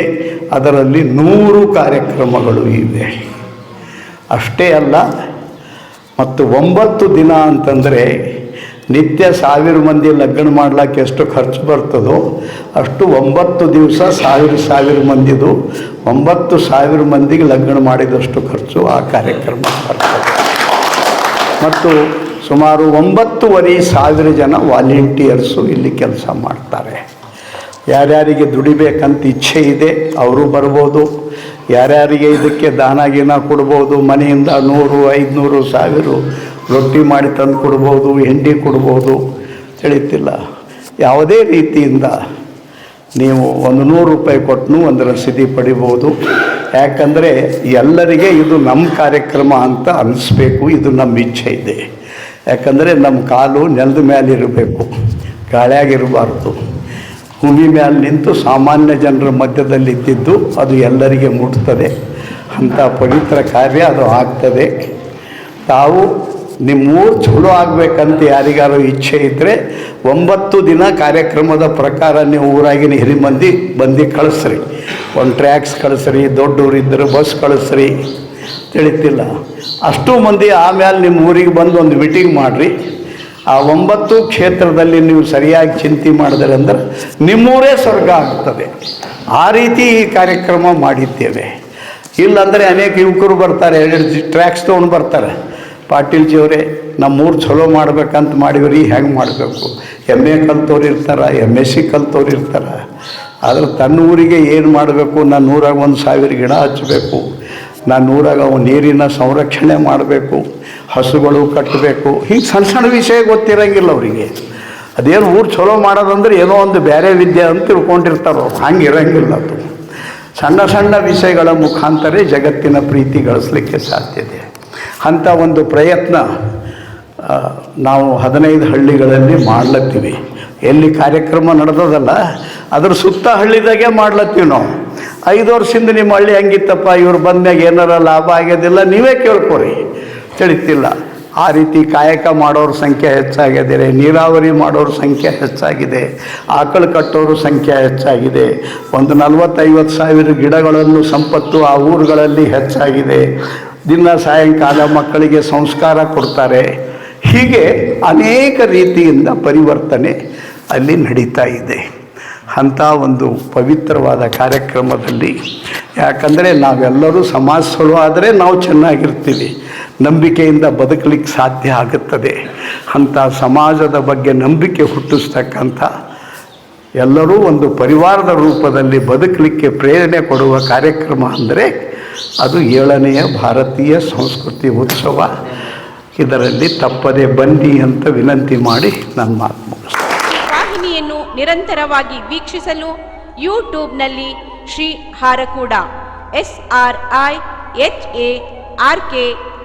ಅದರಲ್ಲಿ ನೂರು ಕಾರ್ಯಕ್ರಮಗಳು ಇವೆ. ಅಷ್ಟೇ ಅಲ್ಲ ಮತ್ತು ಒಂಬತ್ತು ದಿನ ಅಂತಂದರೆ ನಿತ್ಯ ಸಾವಿರ ಮಂದಿ ಲಗ್ನ ಮಾಡ್ಲಿಕ್ಕೆ ಎಷ್ಟು ಖರ್ಚು ಬರ್ತದೋ ಅಷ್ಟು ಒಂಬತ್ತು ದಿವಸ ಸಾವಿರ ಸಾವಿರ ಮಂದಿದು ಒಂಬತ್ತು ಸಾವಿರ ಮಂದಿಗೆ ಲಗ್ನ ಮಾಡಿದಷ್ಟು ಖರ್ಚು ಆ ಕಾರ್ಯಕ್ರಮ ಬರ್ತದೆ. ಮತ್ತು ಸುಮಾರು ಒಂಬತ್ತುವರೆ ಸಾವಿರ ಜನ ವಾಲಂಟಿಯರ್ಸು ಇಲ್ಲಿ ಕೆಲಸ ಮಾಡ್ತಾರೆ. ಯಾರ್ಯಾರಿಗೆ ದುಡಿಬೇಕಂತ ಇಚ್ಛೆ ಇದೆ, ಅವರು ಬರ್ಬೋದು. ಯಾರ್ಯಾರಿಗೆ ಇದಕ್ಕೆ ದಾನ ಗೀನ ಕೊಡ್ಬೋದು, ಮನೆಯಿಂದ ನೂರು, ಐದುನೂರು ಸಾವಿರ ರೊಟ್ಟಿ ಮಾಡಿ ತಂದು ಕೊಡ್ಬೋದು, ಹಿಂಡಿ ಕೊಡ್ಬೋದು ತಿಳಿತಿಲ್ಲ. ಯಾವುದೇ ರೀತಿಯಿಂದ ನೀವು ಒಂದು ನೂರು ರೂಪಾಯಿ ಕೊಟ್ಟನು ಒಂದು ರಸೀದಿ ಪಡಿಬೋದು. ಯಾಕಂದರೆ ಎಲ್ಲರಿಗೆ ಇದು ನಮ್ಮ ಕಾರ್ಯಕ್ರಮ ಅಂತ ಅನಿಸ್ಬೇಕು, ಇದು ನಮ್ಮ ಇಚ್ಛೆ ಇದೆ. ಯಾಕಂದರೆ ನಮ್ಮ ಕಾಲು ನೆಲದ ಮೇಲೆ ಇರಬೇಕು ಗಾಳಿಯಾಗಿರಬಾರ್ದು. ಭೂಮಿ ಮೇಲೆ ನಿಂತು ಸಾಮಾನ್ಯ ಜನರ ಮಧ್ಯದಲ್ಲಿ ಇದ್ದಿದ್ದು ಅದು ಎಲ್ಲರಿಗೆ ಮುಟ್ತದೆ. ಅಂಥ ಪವಿತ್ರ ಕಾರ್ಯ ಅದು ಆಗ್ತದೆ. ತಾವು ನಿಮ್ಮೂರು ಚಲೋ ಆಗಬೇಕಂತ ಯಾರಿಗಾರು ಇಚ್ಛೆ ಇದ್ದರೆ ಒಂಬತ್ತು ದಿನ ಕಾರ್ಯಕ್ರಮದ ಪ್ರಕಾರ ನೀವು ಊರಾಗಿನ ಹಿರಿ ಮಂದಿ ಬಂದು ಕಳಿಸ್ರಿ. ಒಂದು ಟ್ರ್ಯಾಕ್ಸ್ ಕಳಿಸ್ರಿ ದೊಡ್ಡವರಿದ್ದರೆ ಬಸ್ ಕಳಿಸ್ರಿ. ತಿಳಿತಿಲ್ಲ. ಅಷ್ಟು ಮಂದಿ ಆಮೇಲೆ ನಿಮ್ಮ ಊರಿಗೆ ಬಂದು ಒಂದು ಮೀಟಿಂಗ್ ಮಾಡಿರಿ. ಆ ಒಂಬತ್ತು ಕ್ಷೇತ್ರದಲ್ಲಿ ನೀವು ಸರಿಯಾಗಿ ಚಿಂತೆ ಮಾಡಿದ್ರೆ ಅಂದ್ರೆ ನಿಮ್ಮೂರೇ ಸ್ವರ್ಗ ಆಗ್ತದೆ. ಆ ರೀತಿ ಈ ಕಾರ್ಯಕ್ರಮ ಮಾಡಿದ್ದೇವೆ. ಇಲ್ಲಾಂದರೆ ಅನೇಕ ಯುವಕರು ಬರ್ತಾರೆ, ಎರಡು ಟ್ರ್ಯಾಕ್ಸ್ ತೊಗೊಂಡು ಬರ್ತಾರೆ. ಪಾಟೀಲ್ ಜಿಯವರೇ ನಮ್ಮೂರು ಚಲೋ ಮಾಡ್ಬೇಕಂತ ಮಾಡಿವ್ರಿ, ಹೆಂಗೆ ಮಾಡಬೇಕು? ಎಂ ಎ ಕಲ್ತವ್ರು ಇರ್ತಾರೆ, ಎಂ ಎಸ್ ಸಿ ಕಲ್ತವ್ರು ಇರ್ತಾರೆ. ಆದರೆ ತನ್ನ ಊರಿಗೆ ಏನು ಮಾಡಬೇಕು? ನಾನು ನೂರಾಗ ಒಂದು ಸಾವಿರ ಗಿಡ ಹಚ್ಚಬೇಕು ನಾನು ನೂರಾಗ ಅವು ನೀರಿನ ಸಂರಕ್ಷಣೆ ಮಾಡಬೇಕು. ಹಸುಗಳು ಕಟ್ಟಬೇಕು. ಹೀಗೆ ಸಣ್ಣ ಸಣ್ಣ ವಿಷಯ ಗೊತ್ತಿರಂಗಿಲ್ಲ ಅವರಿಗೆ. ಅದೇನು ಊರು ಚಲೋ ಮಾಡೋದಂದ್ರೆ ಏನೋ ಒಂದು ಬೇರೆ ವಿದ್ಯೆ ಅಂತ ತಿಳ್ಕೊಂಡಿರ್ತಾರೋ ಹಂಗೆ ಇರಂಗಿಲ್ಲ ಅದು. ಸಣ್ಣ ಸಣ್ಣ ವಿಷಯಗಳ ಮುಖಾಂತರ ಜಗತ್ತಿನ ಪ್ರೀತಿ ಗಳಿಸ್ಲಿಕ್ಕೆ ಸಾಧ್ಯತೆ ಅಂಥ ಒಂದು ಪ್ರಯತ್ನ ನಾವು ಹದಿನೈದು ಹಳ್ಳಿಗಳಲ್ಲಿ ಮಾಡ್ಲತ್ತೀವಿ. ಎಲ್ಲಿ ಕಾರ್ಯಕ್ರಮ ನಡೆದದಲ್ಲ, ಅದ್ರ ಸುತ್ತ ಹಳ್ಳಿದಾಗೆ ಮಾಡ್ಲತ್ತೀವಿ ನಾವು. ಐದು ವರ್ಷದಿಂದ ನಿಮ್ಮ ಹಳ್ಳಿ ಹೆಂಗಿತ್ತಪ್ಪ, ಇವ್ರು ಬಂದ್ಮ್ಯಾಗ ಏನಾರ ಲಾಭ ಆಗ್ಯದಿಲ್ಲ, ನೀವೇ ಕೇಳ್ಕೊರಿ. ತಿಳಿತಿಲ್ಲ. ಆ ರೀತಿ ಕಾಯಕ ಮಾಡೋರ ಸಂಖ್ಯೆ ಹೆಚ್ಚಾಗಿದೆ. ನೀರಾವರಿ ಮಾಡೋರ ಸಂಖ್ಯೆ ಹೆಚ್ಚಾಗಿದೆ. ಆಕಳು ಕಟ್ಟೋರ ಸಂಖ್ಯೆ ಹೆಚ್ಚಾಗಿದೆ. ಒಂದು ನಲವತ್ತೈವತ್ತು ಸಾವಿರ ಗಿಡಗಳನ್ನು ಸಂಪತ್ತು ಆ ಊರುಗಳಲ್ಲಿ ಹೆಚ್ಚಾಗಿದೆ. ದಿನ ಸಾಯಂಕಾಲ ಮಕ್ಕಳಿಗೆ ಸಂಸ್ಕಾರ ಕೊಡ್ತಾರೆ. ಹೀಗೆ ಅನೇಕ ರೀತಿಯಿಂದ ಪರಿವರ್ತನೆ ಅಲ್ಲಿ ನಡೀತಾ ಇದೆ. ಅಂಥ ಒಂದು ಪವಿತ್ರವಾದ ಕಾರ್ಯಕ್ರಮದಲ್ಲಿ. ಯಾಕಂದರೆ ನಾವೆಲ್ಲರೂ ಸಮಾಜಗಳು ಆದರೆ ನಾವು ಚೆನ್ನಾಗಿರ್ತೀವಿ. ನಂಬಿಕೆಯಿಂದ ಬದುಕಲಿಕ್ಕೆ ಸಾಧ್ಯ ಆಗುತ್ತದೆ. ಅಂಥ ಸಮಾಜದ ಬಗ್ಗೆ ನಂಬಿಕೆ ಹುಟ್ಟಿಸ್ತಕ್ಕಂಥ ಎಲ್ಲರೂ ಒಂದು ಪರಿವಾರದ ರೂಪದಲ್ಲಿ ಬದುಕಲಿಕ್ಕೆ ಪ್ರೇರಣೆ ಕೊಡುವ ಕಾರ್ಯಕ್ರಮ ಅಂದರೆ ಅದು ಏಳನೆಯ ಭಾರತೀಯ ಸಂಸ್ಕೃತಿ ಉತ್ಸವ. ಇದರಲ್ಲಿ ತಪ್ಪದೆ ಬನ್ನಿ ಅಂತ ವಿನಂತಿ ಮಾಡಿ ನನ್ನ ಮಾತು ಮುಗಿಸ್ತೀನಿ. ವಾಹಿನಿಯನ್ನು ನಿರಂತರವಾಗಿ ವೀಕ್ಷಿಸಲು ಯೂಟ್ಯೂಬ್ನಲ್ಲಿ Shri Harakuda S R I H A R K